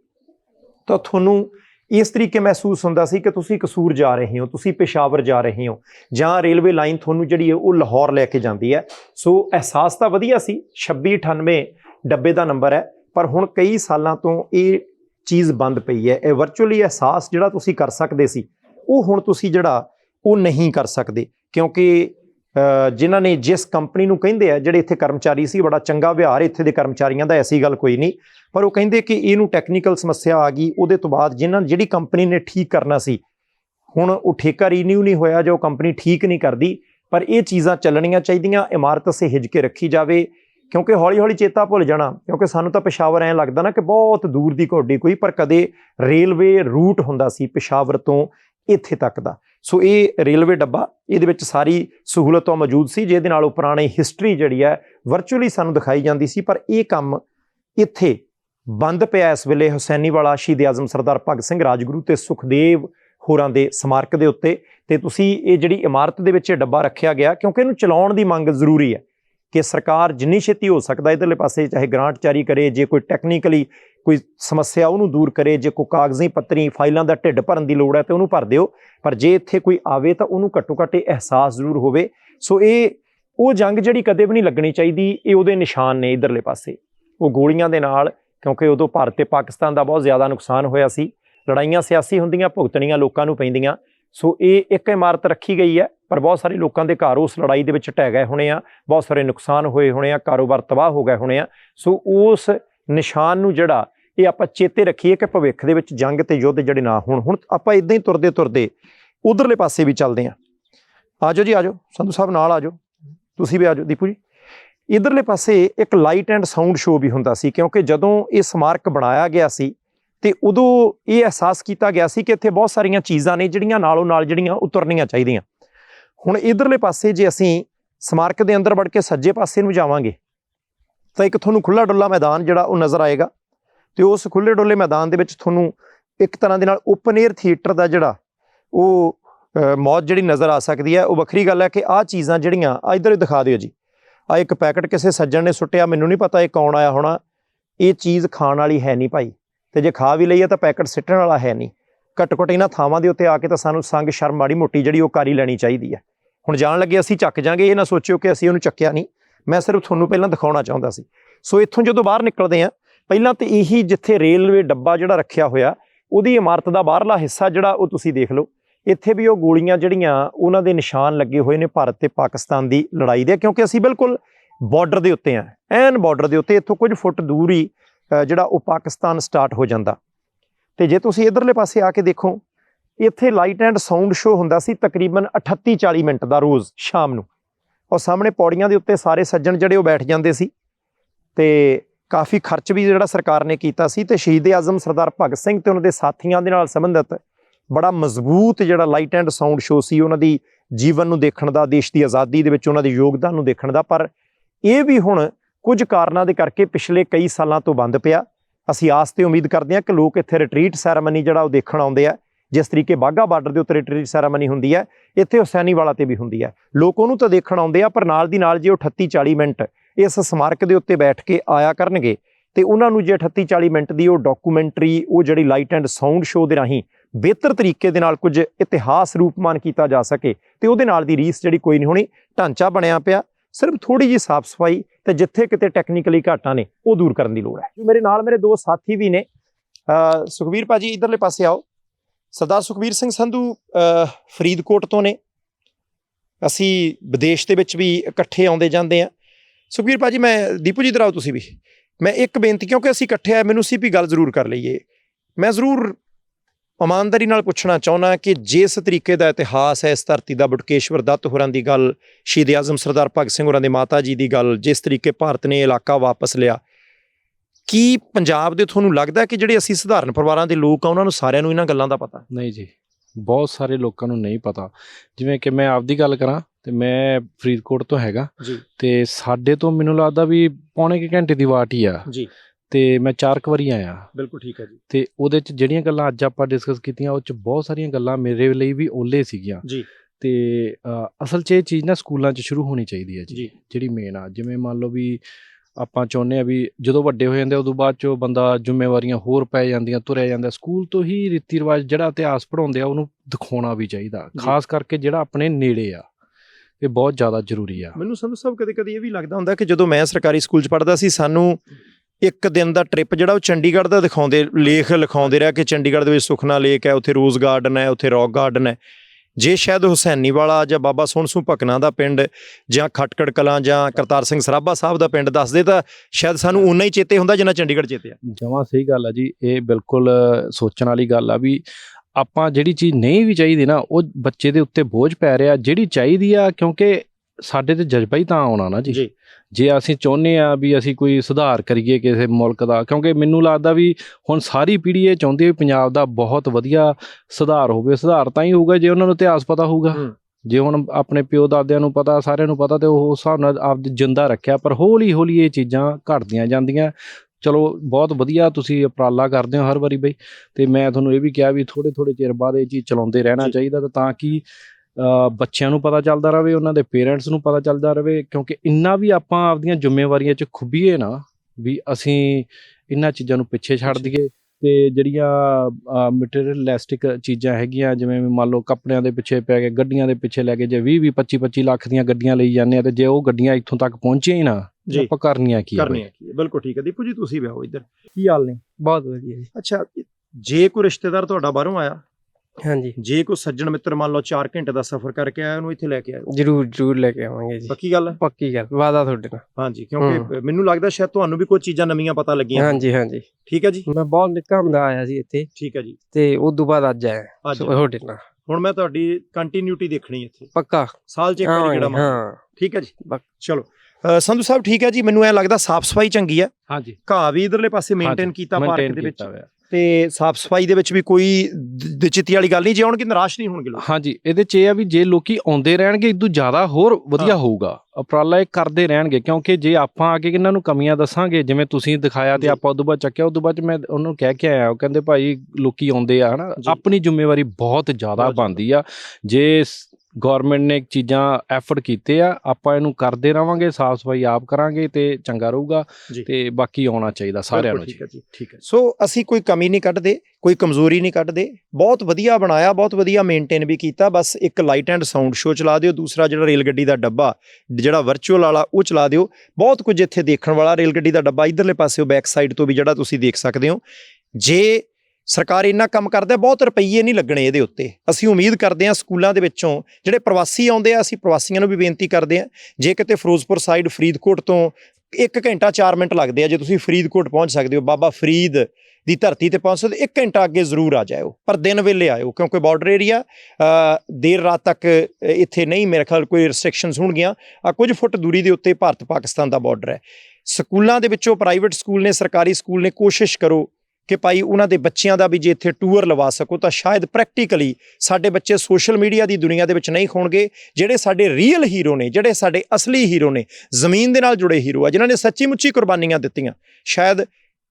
ਤਾਂ ਤੁਹਾਨੂੰ ਇਸ ਤਰੀਕੇ ਮਹਿਸੂਸ ਹੁੰਦਾ ਸੀ ਕਿ ਤੁਸੀਂ ਕਸੂਰ ਜਾ ਰਹੇ ਹੋ, ਤੁਸੀਂ ਪੇਸ਼ਾਵਰ ਜਾ ਰਹੇ ਹੋ, ਜਾਂ ਰੇਲਵੇ ਲਾਈਨ ਤੁਹਾਨੂੰ ਜਿਹੜੀ ਹੈ ਉਹ ਲਾਹੌਰ ਲੈ ਕੇ ਜਾਂਦੀ ਹੈ। ਸੋ ਅਹਿਸਾਸ ਤਾਂ ਵਧੀਆ ਸੀ 2698 ਡੱਬੇ ਦਾ ਨੰਬਰ ਹੈ, ਪਰ ਹੁਣ ਕਈ ਸਾਲਾਂ ਤੋਂ ਇਹ ਚੀਜ਼ ਬੰਦ ਪਈ ਹੈ। ਇਹ ਵਰਚੁਅਲੀ ਅਹਿਸਾਸ ਜਿਹੜਾ ਤੁਸੀਂ ਕਰ ਸਕਦੇ ਸੀ, ਉਹ ਹੁਣ ਤੁਸੀਂ ਜਿਹੜਾ ਉਹ ਨਹੀਂ ਕਰ ਸਕਦੇ, ਕਿਉਂਕਿ ਜਿਨ੍ਹਾਂ ਨੇ ਜਿਸ ਕੰਪਨੀ ਨੂੰ ਕਹਿੰਦੇ ਆ, ਜਿਹੜੇ ਇੱਥੇ ਕਰਮਚਾਰੀ ਸੀ, ਬੜਾ ਚੰਗਾ ਵਿਹਾਰ ਇੱਥੇ ਦੇ ਕਰਮਚਾਰੀਆਂ ਦਾ, ਐਸੀ ਗੱਲ ਕੋਈ ਨਹੀਂ। ਪਰ ਉਹ ਕਹਿੰਦੇ ਕਿ ਇਹਨੂੰ ਟੈਕਨੀਕਲ ਸਮੱਸਿਆ ਆ ਗਈ, ਉਹਦੇ ਤੋਂ ਬਾਅਦ ਜਿਨ੍ਹਾਂ, ਜਿਹੜੀ ਕੰਪਨੀ ਨੇ ਠੀਕ ਕਰਨਾ ਸੀ, ਹੁਣ ਉਹ ਠੇਕਾ ਰੀਨਿਊ ਨਹੀਂ ਹੋਇਆ ਜੋ ਕੰਪਨੀ ਠੀਕ ਨਹੀਂ ਕਰਦੀ, ਪਰ ਇਹ ਚੀਜ਼ਾਂ ਚੱਲਣੀਆਂ ਚਾਹੀਦੀਆਂ, ਇਮਾਰਤ ਸੇ ਸਹਿਜ ਕੇ ਰੱਖੀ ਜਾਵੇ, ਕਿਉਂਕਿ ਹੌਲੀ ਹੌਲੀ ਚੇਤਾ ਭੁੱਲ ਜਾਣਾ, ਕਿਉਂਕਿ ਸਾਨੂੰ ਤਾਂ ਪਿਸ਼ਾਵਰ ਐਂ ਲੱਗਦਾ ਨਾ ਕਿ ਬਹੁਤ ਦੂਰ ਦੀ ਘੋੜੀ ਕੋਈ, ਪਰ ਕਦੇ ਰੇਲਵੇ ਰੂਟ ਹੁੰਦਾ ਸੀ, ਪਿਸ਼ਾਵਰ ਤੋਂ ਇੱਥੇ ਤੱਕ ਦਾ। ਸੋ ਇਹ ਰੇਲਵੇ ਡੱਬਾ, ਇਹਦੇ ਵਿੱਚ ਸਾਰੀ ਸਹੂਲਤਾਂ ਮੌਜੂਦ ਸੀ, ਜਿਹਦੇ ਨਾਲ ਉਹ ਪੁਰਾਣੀ ਹਿਸਟਰੀ ਜਿਹੜੀ ਹੈ ਵਰਚੁਅਲੀ ਸਾਨੂੰ ਦਿਖਾਈ ਜਾਂਦੀ ਸੀ, ਪਰ ਇਹ ਕੰਮ ਇੱਥੇ ਬੰਦ ਪਿਆ ਇਸ ਵੇਲੇ ਹੁਸੈਨੀ ਵਾਲਾ ਸ਼ਹੀਦ ਆਜ਼ਮ ਸਰਦਾਰ ਭਗਤ ਸਿੰਘ ਰਾਜਗੁਰੂ ਤੇ ਸੁਖਦੇਵ ਹੋਰਾਂ ਦੇ ਸਮਾਰਕ ਦੇ ਉੱਤੇ। ਤੇ ਤੁਸੀਂ ਇਹ ਜਿਹੜੀ ਇਮਾਰਤ ਦੇ ਵਿੱਚ ਇਹ ਡੱਬਾ ਰੱਖਿਆ ਗਿਆ, ਕਿਉਂਕਿ ਇਹਨੂੰ ਚਲਾਉਣ ਦੀ ਮੰਗ ਜ਼ਰੂਰੀ ਹੈ। ਕਿ ਸਰਕਾਰ ਜਿੰਨੀ ਛੇਤੀ ਹੋ ਸਕਦਾ ਇਧਰਲੇ ਪਾਸੇ ਚਾਹੇ ਗ੍ਰਾਂਟ ਜਾਰੀ ਕਰੇ, ਜੇ ਕੋਈ ਟੈਕਨੀਕਲੀ ਕੋਈ ਸਮੱਸਿਆ ਉਹਨੂੰ ਦੂਰ ਕਰੇ, ਜੇ ਕੋਈ ਕਾਗਜ਼ੀ ਪੱਤਰੀ, ਫਾਈਲਾਂ ਦਾ ਢਿੱਡ ਭਰਨ ਦੀ ਲੋੜ ਹੈ ਤੇ ਉਹਨੂੰ ਭਰ ਦਿਓ। ਪਰ ਜੇ ਇੱਥੇ ਕੋਈ ਆਵੇ ਤਾਂ ਉਹਨੂੰ ਘੱਟੋ ਘੱਟ ਇਹ ਅਹਿਸਾਸ ਜ਼ਰੂਰ ਹੋਵੇ। ਸੋ ਇਹ, ਉਹ ਜੰਗ ਜਿਹੜੀ ਕਦੇ ਵੀ ਨਹੀਂ ਲੱਗਣੀ ਚਾਹੀਦੀ, ਇਹ ਉਹਦੇ ਨਿਸ਼ਾਨ ਨੇ ਇਧਰਲੇ ਪਾਸੇ। ਉਹ ਗੋਲੀਆਂ ਦੇ ਨਾਲ, ਕਿਉਂਕਿ ਉਦੋਂ ਭਾਰਤ ਤੇ ਪਾਕਿਸਤਾਨ ਦਾ ਬਹੁਤ ਜ਼ਿਆਦਾ ਨੁਕਸਾਨ ਹੋਇਆ ਸੀ। ਲੜਾਈਆਂ ਸਿਆਸੀ ਹੁੰਦੀਆਂ, ਭੁਗਤਣੀਆਂ ਲੋਕਾਂ ਨੂੰ ਪੈਂਦੀਆਂ। ਸੋ ਇਹ ਇੱਕ ਇਮਾਰਤ ਰੱਖੀ ਗਈ ਹੈ। ਪਰ ਬਹੁਤ ਸਾਰੇ ਲੋਕਾਂ ਦੇ ਘਰ ਉਸ ਲੜਾਈ ਦੇ ਵਿੱਚ ਢਹਿ ਗਏ ਹੋਣੇ ਆ, ਬਹੁਤ ਸਾਰੇ ਨੁਕਸਾਨ ਹੋਏ ਹੋਣੇ ਆ, ਕਾਰੋਬਾਰ ਤਬਾਹ ਹੋ ਗਏ ਹੋਣੇ ਆ। ਸੋ ਉਸ ਨਿਸ਼ਾਨ ਨੂੰ ਜਿਹੜਾ ਇਹ ਆਪਾਂ ਚੇਤੇ ਰੱਖੀਏ ਕਿ ਭਵਿੱਖ ਦੇ ਵਿੱਚ ਜੰਗ ਤੇ ਯੁੱਧ ਜਿਹੜੇ ਨਾ ਹੋਣ। ਹੁਣ ਆਪਾਂ ਇਦਾਂ ਹੀ ਤੁਰਦੇ ਤੁਰਦੇ ਉਧਰਲੇ ਪਾਸੇ ਵੀ ਚੱਲਦੇ ਆ। ਆਜੋ ਜੀ, ਆਜੋ। ਸੰਧੂ ਸਾਹਿਬ ਨਾਲ ਆਜੋ। ਤੁਸੀਂ ਵੀ ਆਜੋ। ਦੀਪੂ ਜੀ। ਇਧਰਲੇ ਪਾਸੇ ਇੱਕ ਲਾਈਟ ਐਂਡ ਸਾਊਂਡ ਸ਼ੋਅ ਵੀ ਹੁੰਦਾ ਸੀ, ਕਿਉਂਕਿ ਜਦੋਂ ਇਹ ਸਮਾਰਕ ਬਣਾਇਆ ਗਿਆ ਸੀ ਤੇ ਉਦੋਂ ਇਹ ਅਹਿਸਾਸ ਕੀਤਾ ਗਿਆ ਸੀ ਕਿ ਇੱਥੇ ਬਹੁਤ ਸਾਰੀਆਂ ਚੀਜ਼ਾਂ ਨੇ ਜਿਹੜੀਆਂ ਨਾਲੋਂ ਨਾਲ ਜਿਹੜੀਆਂ ਉਤਰਨੀਆਂ ਚਾਹੀਦੀਆਂ। ਹੁਣ ਇਧਰਲੇ ਪਾਸੇ ਜੇ ਅਸੀਂ ਸਮਾਰਕ ਦੇ ਅੰਦਰ ਵੜ ਕੇ ਸੱਜੇ ਪਾਸੇ ਨੂੰ ਜਾਵਾਂਗੇ ਤਾਂ ਇੱਕ ਤੁਹਾਨੂੰ ਖੁੱਲਾ ਡੁੱਲਾ ਮੈਦਾਨ ਜਿਹੜਾ ਉਹ ਨਜ਼ਰ ਆਏਗਾ ਤੇ ਉਸ ਖੁੱਲੇ ਡੁੱਲੇ ਮੈਦਾਨ ਦੇ ਵਿੱਚ ਤੁਹਾਨੂੰ ਇੱਕ ਤਰ੍ਹਾਂ ਦੇ ਨਾਲ ਓਪਨ 에ਅਰ ਥੀਏਟਰ ਦਾ ਜਿਹੜਾ ਉਹ ਅ, ਮੌਜ ਜਿਹੜੀ ਨਜ਼ਰ ਆ ਸਕਦੀ ਹੈ। ਉਹ ਵੱਖਰੀ ਗੱਲ ਹੈ ਕਿ ਆਹ ਚੀਜ਼ਾਂ ਜਿਹੜੀਆਂ ਆ ਇੱਧਰ ਹੀ ਦਿਖਾ ਦਿਓ ਜੀ। ਆ ਇੱਕ ਪੈਕਟ ਕਿਸੇ ਸੱਜਣ ਨੇ ਸੁੱਟਿਆ ਮੈਨੂੰ ਨਹੀਂ ਪਤਾ ਇਹ ਕੌਣ ਆਇਆ ਹੋਣਾ। ਇਹ ਚੀਜ਼ ਖਾਣ ਵਾਲੀ ਹੈ ਨਹੀਂ ਭਾਈ। ਤੇ ਜੇ ਖਾ ਵੀ ਲਈ ਲਈਏ ਤਾਂ ਪੈਕਟ ਸਿੱਟਣ ਵਾਲਾ ਹੈ ਨਹੀਂ। ਘੱਟ ਘੱਟ ਇਹਨਾਂ ਥਾਵਾਂ ਦੇ ਉੱਤੇ ਆ ਕੇ ਤਾਂ ਸਾਨੂੰ ਸੰਗ ਸ਼ਰਮ ਮਾੜੀ ਮੋਟੀ ਜਿਹੜੀ ਉਹ ਕਾਰੀ ਲੈਣੀ ਚਾਹੀਦੀ ਹੈ। ਹੁਣ ਜਾਣ ਲੱਗੇ ਅਸੀਂ ਚੱਕ ਜਾਾਂਗੇ, ਇਹ ਨਾ ਸੋਚਿਓ ਕਿ ਅਸੀਂ ਉਹਨੂੰ ਚੱਕਿਆ ਨਹੀਂ। ਮੈਂ ਸਿਰਫ ਤੁਹਾਨੂੰ ਪਹਿਲਾਂ ਦਿਖਾਉਣਾ ਚਾਹੁੰਦਾ ਸੀ। ਸੋ ਇੱਥੋਂ ਜਦੋਂ ਬਾਹਰ ਨਿਕਲਦੇ ਆ ਪਹਿਲਾਂ ਤੇ ਇਹੀ ਜਿੱਥੇ ਰੇਲਵੇ ਡੱਬਾ ਜਿਹੜਾ ਰੱਖਿਆ ਹੋਇਆ, ਉਹਦੀ ਇਮਾਰਤ ਦਾ ਬਾਹਰਲਾ ਹਿੱਸਾ ਜਿਹੜਾ ਉਹ ਤੁਸੀਂ ਦੇਖ ਲਓ। ਇੱਥੇ ਵੀ ਉਹ ਗੋਲੀਆਂ ਜਿਹੜੀਆਂ ਉਹਨਾਂ ਦੇ ਨਿਸ਼ਾਨ ਲੱਗੇ ਹੋਏ ਨੇ ਭਾਰਤ ਤੇ ਪਾਕਿਸਤਾਨ ਦੀ ਲੜਾਈ ਦੇ, ਕਿਉਂਕਿ ਅਸੀਂ ਬਿਲਕੁਲ ਬਾਰਡਰ ਦੇ ਉੱਤੇ ਆ ਐਨ ਬਾਰਡਰ ਦੇ ਉੱਤੇ ਇੱਥੋਂ ਕੁਝ ਫੁੱਟ ਦੂਰ ਹੀ ਜਿਹੜਾ ਉਹ ਪਾਕਿਸਤਾਨ ਸਟਾਰਟ ਹੋ ਜਾਂਦਾ। ਤੇ ਜੇ ਤੁਸੀਂ ਇਧਰਲੇ ਪਾਸੇ ਆ ਕੇ ਦੇਖੋ, ਇੱਥੇ ਲਾਈਟ ਐਂਡ ਸਾਊਂਡ ਸ਼ੋਅ ਹੁੰਦਾ ਸੀ ਤਕਰੀਬਨ 38 40 ਮਿੰਟ ਦਾ ਰੋਜ਼ ਸ਼ਾਮ ਨੂੰ। ਔਰ ਸਾਹਮਣੇ ਪੌੜੀਆਂ ਦੇ ਉੱਤੇ ਸਾਰੇ ਸੱਜਣ ਜਿਹੜੇ ਉਹ ਬੈਠ ਜਾਂਦੇ ਸੀ। ਤੇ ਕਾਫੀ ਖਰਚ ਵੀ ਜਿਹੜਾ ਸਰਕਾਰ ਨੇ ਕੀਤਾ ਸੀ ਤੇ ਸ਼ਹੀਦ ਆਜ਼ਮ ਸਰਦਾਰ ਭਗਤ ਸਿੰਘ ਤੇ ਉਹਨਾਂ ਦੇ ਸਾਥੀਆਂ ਦੇ ਨਾਲ ਸੰਬੰਧਿਤ ਬੜਾ ਮਜ਼ਬੂਤ ਜਿਹੜਾ ਲਾਈਟ ਐਂਡ ਸਾਊਂਡ ਸ਼ੋਅ ਸੀ ਉਹਨਾਂ ਦੀ ਜੀਵਨ ਨੂੰ ਦੇਖਣ ਦਾ, ਦੇਸ਼ ਦੀ ਆਜ਼ਾਦੀ ਦੇ ਵਿੱਚ ਉਹਨਾਂ ਦੇ ਯੋਗਦਾਨ ਨੂੰ ਦੇਖਣ ਦਾ। ਪਰ ਇਹ ਵੀ ਹੁਣ ਕੁਝ ਕਾਰਨਾਂ ਦੇ ਕਰਕੇ ਪਿਛਲੇ ਕਈ ਸਾਲਾਂ ਤੋਂ ਬੰਦ ਪਿਆ। ਅਸੀਂ ਆਸ ਤੇ ਉਮੀਦ ਕਰਦੇ ਹਾਂ ਕਿ ਲੋਕ ਇੱਥੇ ਰਿਟਰੀਟ ਸੈਰੇਮਨੀ ਜਿਹੜਾ ਉਹ ਦੇਖਣ ਆਉਂਦੇ ਆ, ਜਿਸ ਤਰੀਕੇ ਬਾਗਾ ਬਾਰਡਰ ਦੇ ਉੱਤੇ ਰਿਟਰੀਟ ਸੈਰੇਮਨੀ ਹੁੰਦੀ ਹੈ, ਇੱਥੇ ਹੁਸੈਨੀ ਵਾਲਾ ਤੇ ਵੀ ਹੁੰਦੀ ਹੈ। ਲੋਕ ਉਹਨੂੰ ਤਾਂ ਦੇਖਣ ਆਉਂਦੇ ਆ, ਪਰ ਨਾਲ ਦੀ ਨਾਲ ਜੇ ਉਹ 38 40 ਮਿੰਟ ਇਸ ਸਮਾਰਕ ਦੇ ਉੱਤੇ ਬੈਠ ਕੇ ਆਇਆ ਕਰਨਗੇ, ਤੇ ਉਹਨਾਂ ਨੂੰ ਜੇ 38 40 ਮਿੰਟ ਦੀ ਉਹ ਡਾਕੂਮੈਂਟਰੀ ਉਹ ਜਿਹੜੀ ਲਾਈਟ ਐਂਡ ਸਾਊਂਡ ਸ਼ੋਅ ਦੇ ਰਾਹੀਂ ਬਿਹਤਰ ਤਰੀਕੇ ਦੇ ਨਾਲ ਕੁਝ ਇਤਿਹਾਸ ਰੂਪਮਾਨ ਕੀਤਾ ਜਾ ਸਕੇ, ਤੇ ਉਹਦੇ ਨਾਲ ਦੀ ਰੀਸ ਜਿਹੜੀ ਕੋਈ ਨਹੀਂ ਹੋਣੀ, ਢਾਂਚਾ ਬਣਿਆ ਪਿਆ ਸਿਰਫ ਥੋੜੀ ਜੀ ਸਾਫ਼ ਸਫ਼ਾਈ ਤੇ ਜਿੱਥੇ ਕਿਤੇ ਟੈਕਨੀਕਲੀ ਘਾਟਾਂ ਨੇ ਉਹ ਦੂਰ ਕਰਨ ਦੀ ਲੋੜ ਹੈ। ਮੇਰੇ ਨਾਲ ਮੇਰੇ ਦੋ ਸਾਥੀ ਵੀ ਨੇ ਅ, ਸੁਖਬੀਰ ਭਾਜੀ ਇਧਰਲੇ ਪਾਸੇ ਆਓ। ਸਰਦਾਰ ਸੁਖਬੀਰ ਸਿੰਘ ਸੰਧੂ ਫਰੀਦਕੋਟ ਤੋਂ ਨੇ। ਅਸੀਂ ਵਿਦੇਸ਼ ਦੇ ਵਿੱਚ ਵੀ ਇਕੱਠੇ ਆਉਂਦੇ ਜਾਂਦੇ ਆ ਸੁਖਬੀਰ ਭਾਜੀ ਮੈਂ ਦੀਪੂ ਜੀ ਦਰਾਓ ਤੁਸੀਂ ਵੀ। ਮੈਂ ਇੱਕ ਬੇਨਤੀ ਕਿਉਂਕਿ ਅਸੀਂ ਇਕੱਠੇ ਆ ਮੈਨੂੰ ਸੀ ਵੀ ਗੱਲ ਜ਼ਰੂਰ ਕਰ ਲਈਏ। ਮੈਂ ਜ਼ਰੂਰ ਇਮਾਨਦਾਰੀ ਨਾਲ ਪੁੱਛਣਾ ਚਾਹੁੰਦਾ ਕਿ ਜਿਸ ਤਰੀਕੇ ਦਾ ਇਤਿਹਾਸ ਹੈ ਇਸ ਧਰਤੀ ਦਾ ਬਟਕੇਸ਼ਵਰ ਦੱਤ ਹੋਰਾਂ ਦੀ ਗੱਲ ਸ਼ਹੀਦ ਆਜ਼ਮ ਸਰਦਾਰ ਭਗਤ ਸਿੰਘ ਹੋਰਾਂ ਦੇ ਮਾਤਾ ਜੀ ਦੀ ਗੱਲ ਜਿਸ ਤਰੀਕੇ ਭਾਰਤ ਨੇ ਇਲਾਕਾ ਵਾਪਸ ਲਿਆ। ਕੀ ਪੰਜਾਬ ਦੇ ਤੁਹਾਨੂੰ ਲੱਗਦਾ ਕਿ ਜਿਹੜੇ ਅਸੀਂ ਸਧਾਰਨ ਪਰਿਵਾਰਾਂ ਦੇ ਲੋਕ ਆ ਉਹਨਾਂ ਨੂੰ ਸਾਰਿਆਂ ਨੂੰ ਇਹਨਾਂ ਗੱਲਾਂ ਦਾ ਪਤਾ? ਨਹੀਂ ਜੀ ਬਹੁਤ ਸਾਰੇ ਲੋਕਾਂ ਨੂੰ ਨਹੀਂ ਪਤਾ। ਜਿਵੇਂ ਕਿ ਮੈਂ ਆਪਦੀ ਗੱਲ ਕਰਾਂ ਤੇ ਮੈਂ ਫਰੀਦਕੋਟ ਤੋਂ ਹੈਗਾ ਤੇ ਸਾਡੇ ਤੋਂ ਮੈਨੂੰ ਲੱਗਦਾ ਵੀ ਪੌਣੇ ਕੁ ਘੰਟੇ ਦੀ ਵਾਟ ਹੀ ਆ। ਜੀ। ਤੇ ਮੈਂ ਚਾਰ ਕੁ ਵਾਰੀ ਆਇਆ। ਬਿਲਕੁਲ ਠੀਕ ਹੈ ਜੀ। ਤੇ ਉਹਦੇ ਚ ਜਿਹੜੀਆਂ ਗੱਲਾਂ ਅੱਜ ਆਪਾਂ ਡਿਸਕਸ ਕੀਤੀਆਂ ਉਹ ਚ ਬਹੁਤ ਸਾਰੀਆਂ ਗੱਲਾਂ ਮੇਰੇ ਲਈ ਵੀ ਓਲੇ ਸੀਗੀਆਂ। ਜੀ। ਤੇ ਅਸਲ 'ਚ ਇਹ ਚੀਜ਼ ਨਾ ਸਕੂਲਾਂ 'ਚ ਸ਼ੁਰੂ ਹੋਣੀ ਚਾਹੀਦੀ ਹੈ ਜੀ। ਜਿਹੜੀ ਮੇਨ ਆ ਜਿਵੇਂ ਮੰਨ ਲਓ ਵੀ ਆਪਾਂ ਚਾਹੁੰਦੇ ਆ ਵੀ ਜਦੋਂ ਵੱਡੇ ਹੋ ਜਾਂਦੇ ਆ, ਉਦੋਂ ਬਾਅਦ ਚੋਂ ਬੰਦਾ ਜ਼ਿੰਮੇਵਾਰੀਆਂ ਹੋਰ ਪੈ ਜਾਂਦੀਆਂ ਤੁਰਿਆ ਜਾਂਦਾ। ਸਕੂਲ ਤੋਂ ਹੀ ਰੀਤੀ ਰਿਵਾਜ ਜਿਹੜਾ ਇਤਿਹਾਸ ਪੜਾਉਂਦੇ ਆ ਉਹਨੂੰ ਦਿਖਾਉਣਾ ਵੀ ਚਾਹੀਦਾ। ਖਾਸ ਕਰਕੇ ਜਿਹੜਾ ਆਪਣੇ ਨੇੜੇ ਆ ਇਹ ਬਹੁਤ ਜ਼ਿਆਦਾ ਜ਼ਰੂਰੀ ਆ। ਮੈਨੂੰ ਸੰਧੂ ਸਾਹਿਬ ਕਦੇ ਕਦੇ ਇਹ ਵੀ ਲੱਗਦਾ ਹੁੰਦਾ ਕਿ ਜਦੋਂ ਮੈਂ ਸਰਕਾਰੀ ਸਕੂਲ 'ਚ ਪੜ੍ਹਦਾ ਸੀ ਸਾਨੂੰ ਇੱਕ ਦਿਨ ਦਾ ਟ੍ਰਿਪ ਜਿਹੜਾ ਉਹ ਚੰਡੀਗੜ੍ਹ ਦਾ ਦਿਖਾਉਂਦੇ, ਲੇਖ ਲਿਖਾਉਂਦੇ ਰਿਹਾ ਕਿ ਚੰਡੀਗੜ੍ਹ ਦੇ ਵਿੱਚ ਸੁਖਨਾ ਲੇਕ ਹੈ, ਉੱਥੇ ਰੋਜ਼ ਗਾਰਡਨ ਹੈ, ਉੱਥੇ ਰੌਕ ਗਾਰਡਨ ਹੈ। ਜੇ ਸ਼ਾਇਦ ਹੁਸੈਨੀ ਵਾਲਾ ਜਾਂ ਬਾਬਾ ਸੋਹਣ ਸਿੰਘ ਭਕਨਾ ਦਾ ਪਿੰਡ ਜਾਂ ਖਟਕੜ ਕਲਾਂ ਜਾਂ ਕਰਤਾਰ ਸਿੰਘ ਸਰਾਭਾ ਸਾਹਿਬ ਦਾ ਪਿੰਡ ਦੱਸਦੇ ਤਾਂ ਸ਼ਾਇਦ ਸਾਨੂੰ ਉਨਾ ਹੀ ਚੇਤੇ ਹੁੰਦਾ ਜਿੰਨਾ ਚੰਡੀਗੜ੍ਹ ਚੇਤੇ ਆ। ਜਮਾਂ ਸਹੀ ਗੱਲ ਆ ਜੀ, ਇਹ ਬਿਲਕੁਲ ਸੋਚਣ ਵਾਲੀ ਗੱਲ ਆ ਵੀ ਆਪਾਂ ਜਿਹੜੀ ਚੀਜ਼ ਨਹੀਂ ਵੀ ਚਾਹੀਦੀ ਨਾ, ਉਹ ਬੱਚੇ ਦੇ ਉੱਤੇ ਬੋਝ ਪੈ ਰਿਹਾ। ਜਿਹੜੀ ਚਾਹੀਦੀ ਆ, ਕਿਉਂਕਿ ਸਾਡੇ ਤੇ ਜਜ਼ਬਾ ਹੀ ਤਾਂ ਆਉਣਾ ਨਾ ਜੀ ਜੀ। ਅਸੀਂ ਚਾਹੁੰਦੇ ਆ ਵੀ ਅਸੀਂ ਕੋਈ ਸੁਧਾਰ ਕਰੀਏ ਕਿਸੇ ਮੁਲਕ ਦਾ ਕਿਉਂਕਿ ਮੈਨੂੰ ਲੱਗਦਾ ਵੀ ਹੁਣ ਸਾਰੀ ਪੀੜ੍ਹੀ ਇਹ ਚਾਹੁੰਦੀ ਹੈ ਪੰਜਾਬ ਦਾ ਬਹੁਤ ਵਧੀਆ ਸੁਧਾਰ ਹੋਵੇ ਸੁਧਾਰ ਤਾਂ ਹੀ ਹੋਊਗਾ ਜੇ ਉਹਨਾਂ ਨੂੰ ਇਤਿਹਾਸ ਪਤਾ ਹੋਊਗਾ। ਜੇ ਹੁਣ ਆਪਣੇ ਪਿਓ ਦਾਦਿਆਂ ਨੂੰ ਪਤਾ ਸਾਰਿਆਂ ਨੂੰ ਪਤਾ ਤੇ ਉਹ ਉਸ ਹਿਸਾਬ ਨਾਲ ਆਪਦੀ ਜਿੰਦਾ ਰੱਖਿਆ ਪਰ ਹੌਲੀ ਹੌਲੀ ਇਹ ਚੀਜ਼ਾਂ ਘਟਦੀਆਂ ਜਾਂਦੀਆਂ ਚਲੋ ਬਹੁਤ ਵਧੀਆ ਤੁਸੀਂ ਉਪਰਾਲਾ ਕਰਦੇ ਹੋ ਹਰ ਵਾਰੀ ਬਈ ਤੇ ਮੈਂ ਤੁਹਾਨੂੰ ਇਹ ਵੀ ਕਿਹਾ ਵੀ ਥੋੜੇ ਥੋੜੇ ਚਿਰ ਬਾਅਦ ਇਹ ਚੀਜ਼ ਚਲਾਉਂਦੇ ਰਹਿਣਾ। ਚਾਹੀਦਾ ਤਾਂ ਤਾਂ ਕਿ ਬੱਚਿਆਂ ਨੂੰ ਪਤਾ ਚੱਲਦਾ ਰਵੇ ਉਹਨਾਂ ਦੇ ਪੇਰੈਂਟਸ ਨੂੰ ਪਤਾ ਚੱਲਦਾ ਰਵੇ ਕਿਉਂਕਿ ਇੰਨਾ ਵੀ ਆਪਾਂ ਆਪਦੀਆਂ ਜ਼ਿੰਮੇਵਾਰੀਆਂ 'ਚ ਖੁੱਬੀਏ ਨਾ ਵੀ ਅਸੀਂ ਇਹਨਾਂ ਚੀਜ਼ਾਂ ਨੂੰ ਪਿੱਛੇ ਛੱਡ ਦਈਏ ਤੇ ਜਿਹੜੀਆਂ ਮਟੀਰੀਅਲਿਸਟਿਕ ਚੀਜ਼ਾਂ ਹੈਗੀਆਂ ਜਿਵੇਂ ਮੰਨ ਲਓ ਕੱਪੜਿਆਂ ਦੇ ਪਿੱਛੇ ਪੈ ਗਏ ਗੱਡੀਆਂ ਦੇ ਪਿੱਛੇ ਲੈ ਕੇ ਜੇ 20 20 25 25 ਲੱਖ ਦੀਆਂ ਗੱਡੀਆਂ ਲਈ ਜਾਂਦੇ ਆ ਤੇ ਜੇ ਉਹ ਗੱਡੀਆਂ ਇੱਥੋਂ ਤੱਕ ਪਹੁੰਚੀਆਂ ਹੀ ਨਾ। ਆਪਾਂ ਕਰਨੀਆਂ ਕੀ ਆ ਕਰਨੀ ਬਈ? ਹੈ ਕੀ ਬਿਲਕੁਲ ਠੀਕ ਹੈ ਦੀਪੂ ਜੀ ਤੁਸੀਂ ਵੀ ਆਓ ਇੱਧਰ। ਕੀ ਹਾਲ ਨੇ? ਬਹੁਤ ਵਧੀਆ ਜੀ। ਅੱਛਾ ਜੇ ਕੋਈ ਰਿਸ਼ਤੇਦਾਰ ਤੁਹਾਡਾ ਬਾਹਰੋਂ ਆਇਆ ਹਾਂਜੀ। ਜੇ ਕੋਈ ਸੱਜਣ ਮਿੱਤਰ ਮੰਨ ਲਓ 4 ਘੰਟੇ ਦਾ ਸਫ਼ਰ ਕਰਕੇ ਆਇਆ ਉਹਨੂੰ ਇੱਥੇ ਲੈ ਕੇ ਆਇਓ। ਜਰੂਰ ਜਰੂਰ ਲੈ ਕੇ ਆਵਾਂਗੇ ਜੀ। ਪੱਕੀ ਗੱਲ ਹੈ? ਪੱਕੀ ਗੱਲ ਵਾਦਾ ਤੁਹਾਡੇ ਨਾਲ। ਹਾਂਜੀ ਕਿਉਂਕਿ ਮੈਨੂੰ ਲੱਗਦਾ ਸ਼ਾਇਦ ਤੁਹਾਨੂੰ ਵੀ ਕੋਈ ਚੀਜ਼ਾਂ ਨਵੀਆਂ ਪਤਾ ਲੱਗੀਆਂ। ਹਾਂਜੀ ਹਾਂਜੀ। ਠੀਕ ਹੈ ਜੀ? ਮੈਂ ਬਹੁਤ ਨਿੱਕਾ ਦਾ ਆਇਆ ਸੀ ਇੱਥੇ। ਠੀਕ ਹੈ ਜੀ। ਤੇ ਉਸ ਤੋਂ ਬਾਅਦ ਅੱਜ ਆਇਆ ਅੱਜ ਤੁਹਾਡੇ ਨਾਲ। ਹੁਣ ਮੈਂ ਤੁਹਾਡੀ ਕੰਟੀਨਿਊਟੀ ਦੇਖਣੀ ਇੱਥੇ। ਪੱਕਾ? ਸਾਲ ਚ ਇੱਕ ਵਾਰੀ ਮਾਰ ਹਾਂ। ਠੀਕ ਹੈ ਜੀ? ਬਸ। ਚਲੋ। ਸੰਧੂ ਸਾਹਿਬ ਠੀਕ ਹੈ ਜੀ? ਮੈਨੂੰ ਐ ਲੱਗਦਾ ਸਾਫ਼ ਸਫ਼ਾਈ ਚੰਗੀ ਹੈ। ਹਾਂਜੀ। ਘਾਹ ਵੀ ਇਧਰਲੇ ਪਾਸੇ ਮੇਨਟੇਨ ਕੀਤਾ ਪਾਰਕ ਦੇ ਵਿੱਚ। ਤੇ ਸਾਫ਼ ਸਫ਼ਾਈ ਦੇ ਵਿੱਚ ਵੀ ਕੋਈ ਦਚਿੱਤੀ ਵਾਲੀ ਗੱਲ ਨਹੀਂ ਜੇ ਆਉਣਗੇ ਨਿਰਾਸ਼ ਨਹੀਂ ਹੋਣਗੇ ਲੋਕ ਹਾਂਜੀ ਇਹਦੇ 'ਚ ਇਹ ਆ ਵੀ ਜੇ ਲੋਕੀ ਆਉਂਦੇ ਰਹਿਣਗੇ ਇਦੋਂ ਜ਼ਿਆਦਾ ਹੋਰ ਵਧੀਆ। ਹੋਊਗਾ ਉਪਰਾਲਾ ਇਹ ਕਰਦੇ ਰਹਿਣਗੇ ਕਿਉਂਕਿ ਜੇ ਆਪਾਂ ਆ ਕੇ ਇਹਨਾਂ ਨੂੰ ਕਮੀਆਂ ਦੱਸਾਂਗੇ ਜਿਵੇਂ ਤੁਸੀਂ ਦਿਖਾਇਆ। ਤੇ ਆਪਾਂ ਉਦੋਂ ਬਾਅਦ ਚੱਕਿਆ ਉਦੋਂ ਬਾਅਦ ਮੈਂ ਉਹਨੂੰ ਕਹਿ ਕੇ ਆਇਆ ਉਹ ਕਹਿੰਦੇ ਭਾਈ ਲੋਕੀ ਆਉਂਦੇ ਆ ਹਨਾ। ਆਪਣੀ ਜ਼ਿੰਮੇਵਾਰੀ ਬਹੁਤ ਜ਼ਿਆਦਾ। ਬਣਦੀ ਆ ਜੇ ਗਵਰਨਮੈਂਟ ਨੇ ਚੀਜ਼ਾਂ ਐਫਰਟ ਕੀਤੇ ਆ ਆਪਾਂ ਇਹਨੂੰ ਕਰਦੇ ਰਵਾਂਗੇ ਸਾਫ਼ ਸਫ਼ਾਈ ਆਪ ਕਰਾਂਗੇ ਤੇ ਚੰਗਾ ਰਹੂਗਾ। ਤੇ ਬਾਕੀ ਆਉਣਾ ਚਾਹੀਦਾ ਸਾਰਿਆਂ ਨੂੰ ਬਿਲਕੁਲ ਠੀਕ ਹੈ ਜੀ। ਠੀਕ ਹੈ ਸੋ ਅਸੀਂ ਕੋਈ ਕਮੀ ਨਹੀਂ ਕੱਢਦੇ ਕੋਈ ਕਮਜ਼ੋਰੀ ਨਹੀਂ ਕੱਢਦੇ। ਬਹੁਤ ਵਧੀਆ ਬਣਾਇਆ ਬਹੁਤ ਵਧੀਆ ਮੇਨਟੇਨ ਵੀ ਕੀਤਾ। ਬਸ ਇੱਕ ਲਾਈਟ ਐਂਡ ਸਾਊਂਡ ਸ਼ੋ ਚਲਾ ਦਿਓ। ਦੂਸਰਾ ਜਿਹੜਾ ਰੇਲ ਗੱਡੀ ਦਾ ਡੱਬਾ ਜਿਹੜਾ ਵਰਚੁਅਲ ਵਾਲਾ ਉਹ ਚਲਾ ਦਿਓ। ਬਹੁਤ ਕੁਝ ਇੱਥੇ ਦੇਖਣ ਵਾਲਾ ਰੇਲ ਗੱਡੀ ਦਾ ਡੱਬਾ ਇਧਰਲੇ ਪਾਸਿਓ ਬੈਕ ਸਾਈਡ ਤੋਂ ਵੀ ਜਿਹੜਾ ਤੁਸੀਂ ਦੇਖ ਸਕਦੇ ਹੋ। ਜੇ ਸਰਕਾਰ ਇੰਨਾ ਕੰਮ ਕਰਦਾ, ਬਹੁਤ ਰੁਪਈਏ ਨਹੀਂ ਲੱਗਣੇ ਇਹਦੇ ਉੱਤੇ। ਅਸੀਂ ਉਮੀਦ ਕਰਦੇ ਹਾਂ ਸਕੂਲਾਂ ਦੇ ਵਿੱਚੋਂ ਜਿਹੜੇ ਪ੍ਰਵਾਸੀ ਆਉਂਦੇ ਆ, ਅਸੀਂ ਪ੍ਰਵਾਸੀਆਂ ਨੂੰ ਵੀ ਬੇਨਤੀ ਕਰਦੇ ਹਾਂ, ਜੇ ਕਿਤੇ ਫਿਰੋਜ਼ਪੁਰ ਸਾਈਡ ਫਰੀਦਕੋਟ ਤੋਂ 1 ਘੰਟਾ 4 ਮਿੰਟ ਲੱਗਦੇ ਆ, ਜੇ ਤੁਸੀਂ ਫਰੀਦਕੋਟ ਪਹੁੰਚ ਸਕਦੇ ਹੋ, ਬਾਬਾ ਫਰੀਦ ਦੀ ਧਰਤੀ ਤੇ ਪਹੁੰਚ ਸਕਦੇ 1 ਘੰਟਾ ਅੱਗੇ ਜ਼ਰੂਰ ਆ ਜਾਇਓ। ਪਰ ਦਿਨ ਵੇਲੇ ਆਇਓ, ਕਿਉਂਕਿ ਬਾਰਡਰ ਏਰੀਆ ਦੇਰ ਰਾਤ ਤੱਕ ਇੱਥੇ ਨਹੀਂ, ਮੇਰੇ ਖਿਆਲ ਕੋਈ ਰਿਸਟ੍ਰਿਕਸ਼ਨਸ ਹੋਣਗੀਆਂ। ਆ, ਕੁਝ ਫੁੱਟ ਦੂਰੀ ਦੇ ਉੱਤੇ ਭਾਰਤ ਪਾਕਿਸਤਾਨ ਦਾ ਬਾਰਡਰ ਹੈ। ਸਕੂਲਾਂ ਦੇ ਵਿੱਚੋਂ ਪ੍ਰਾਈਵੇਟ ਸਕੂਲ ਨੇ, ਸਰਕਾਰੀ ਸਕੂਲ ਨੇ, ਕੋਸ਼ਿਸ਼ ਕਰੋ ਕਿ ਭਾਈ ਉਹਨਾਂ ਦੇ ਬੱਚਿਆਂ ਦਾ ਵੀ ਜੇ ਇੱਥੇ ਟੂਰ ਲਵਾ ਸਕੋ ਤਾਂ ਸ਼ਾਇਦ ਪ੍ਰੈਕਟੀਕਲੀ ਸਾਡੇ ਬੱਚੇ ਸੋਸ਼ਲ ਮੀਡੀਆ ਦੀ ਦੁਨੀਆ ਦੇ ਵਿੱਚ ਨਹੀਂ ਹੋਣਗੇ, ਜਿਹੜੇ ਸਾਡੇ ਰੀਅਲ ਹੀਰੋ ਨੇ, ਜਿਹੜੇ ਸਾਡੇ ਅਸਲੀ ਹੀਰੋ ਨੇ, ਜ਼ਮੀਨ ਦੇ ਨਾਲ ਜੁੜੇ ਹੀਰੋ ਆ, ਜਿਨ੍ਹਾਂ ਨੇ ਸੱਚੀ ਮੁੱਚੀ ਕੁਰਬਾਨੀਆਂ ਦਿੱਤੀਆਂ। ਸ਼ਾਇਦ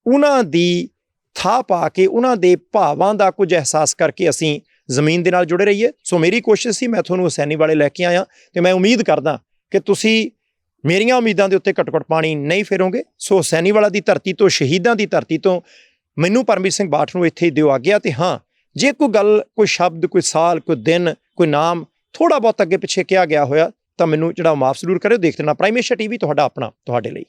ਉਹਨਾਂ ਦੀ ਥਾਂ ਪਾ ਕੇ, ਉਹਨਾਂ ਦੇ ਭਾਵਾਂ ਦਾ ਕੁਝ ਅਹਿਸਾਸ ਕਰਕੇ ਅਸੀਂ ਜ਼ਮੀਨ ਦੇ ਨਾਲ ਜੁੜੇ ਰਹੀਏ। ਸੋ ਮੇਰੀ ਕੋਸ਼ਿਸ਼ ਸੀ, ਮੈਂ ਤੁਹਾਨੂੰ ਹੁਸੈਨੀ ਵਾਲੇ ਲੈ ਕੇ ਆਇਆ ਤੇ ਮੈਂ ਉਮੀਦ ਕਰਦਾ ਕਿ ਤੁਸੀਂ ਮੇਰੀਆਂ ਉਮੀਦਾਂ ਦੇ ਉੱਤੇ ਘੱਟੋ ਘੱਟ ਪਾਣੀ ਨਹੀਂ ਫੇਰੋਗੇ। ਸੋ ਹੁਸੈਨੀ ਵਾਲਾ ਦੀ ਧਰਤੀ ਤੋਂ, ਸ਼ਹੀਦਾਂ ਦੀ ਧਰਤੀ ਤੋਂ ਮੈਨੂੰ ਪਰਮਜੀਤ ਸਿੰਘ ਬਾਠ ਨੂੰ ਇੱਥੇ ਹੀ ਦਿਓ ਆਗਿਆ ਤੇ ਹਾਂ, ਜੇ ਕੋਈ ਗੱਲ, ਕੋਈ ਸ਼ਬਦ, ਕੋਈ ਸਾਲ, ਕੋਈ ਦਿਨ, ਕੋਈ ਨਾਮ ਥੋੜਾ ਬਹੁਤ ਅੱਗੇ ਪਿੱਛੇ ਕਿਹਾ ਗਿਆ ਹੋਇਆ, ਤਾਂ ਮੈਨੂੰ ਜਿਹੜਾ ਮਾਫ ਜ਼ਰੂਰ ਕਰਿਓ ਦੇਖਦੇ ਰਹਿਣਾ ਪ੍ਰਾਈਮੇਸ਼ਾ ਏਸ਼ੀਆ ਟੀਵੀ ਤੁਹਾਡਾ ਆਪਣਾ, ਤੁਹਾਡੇ ਲਈ।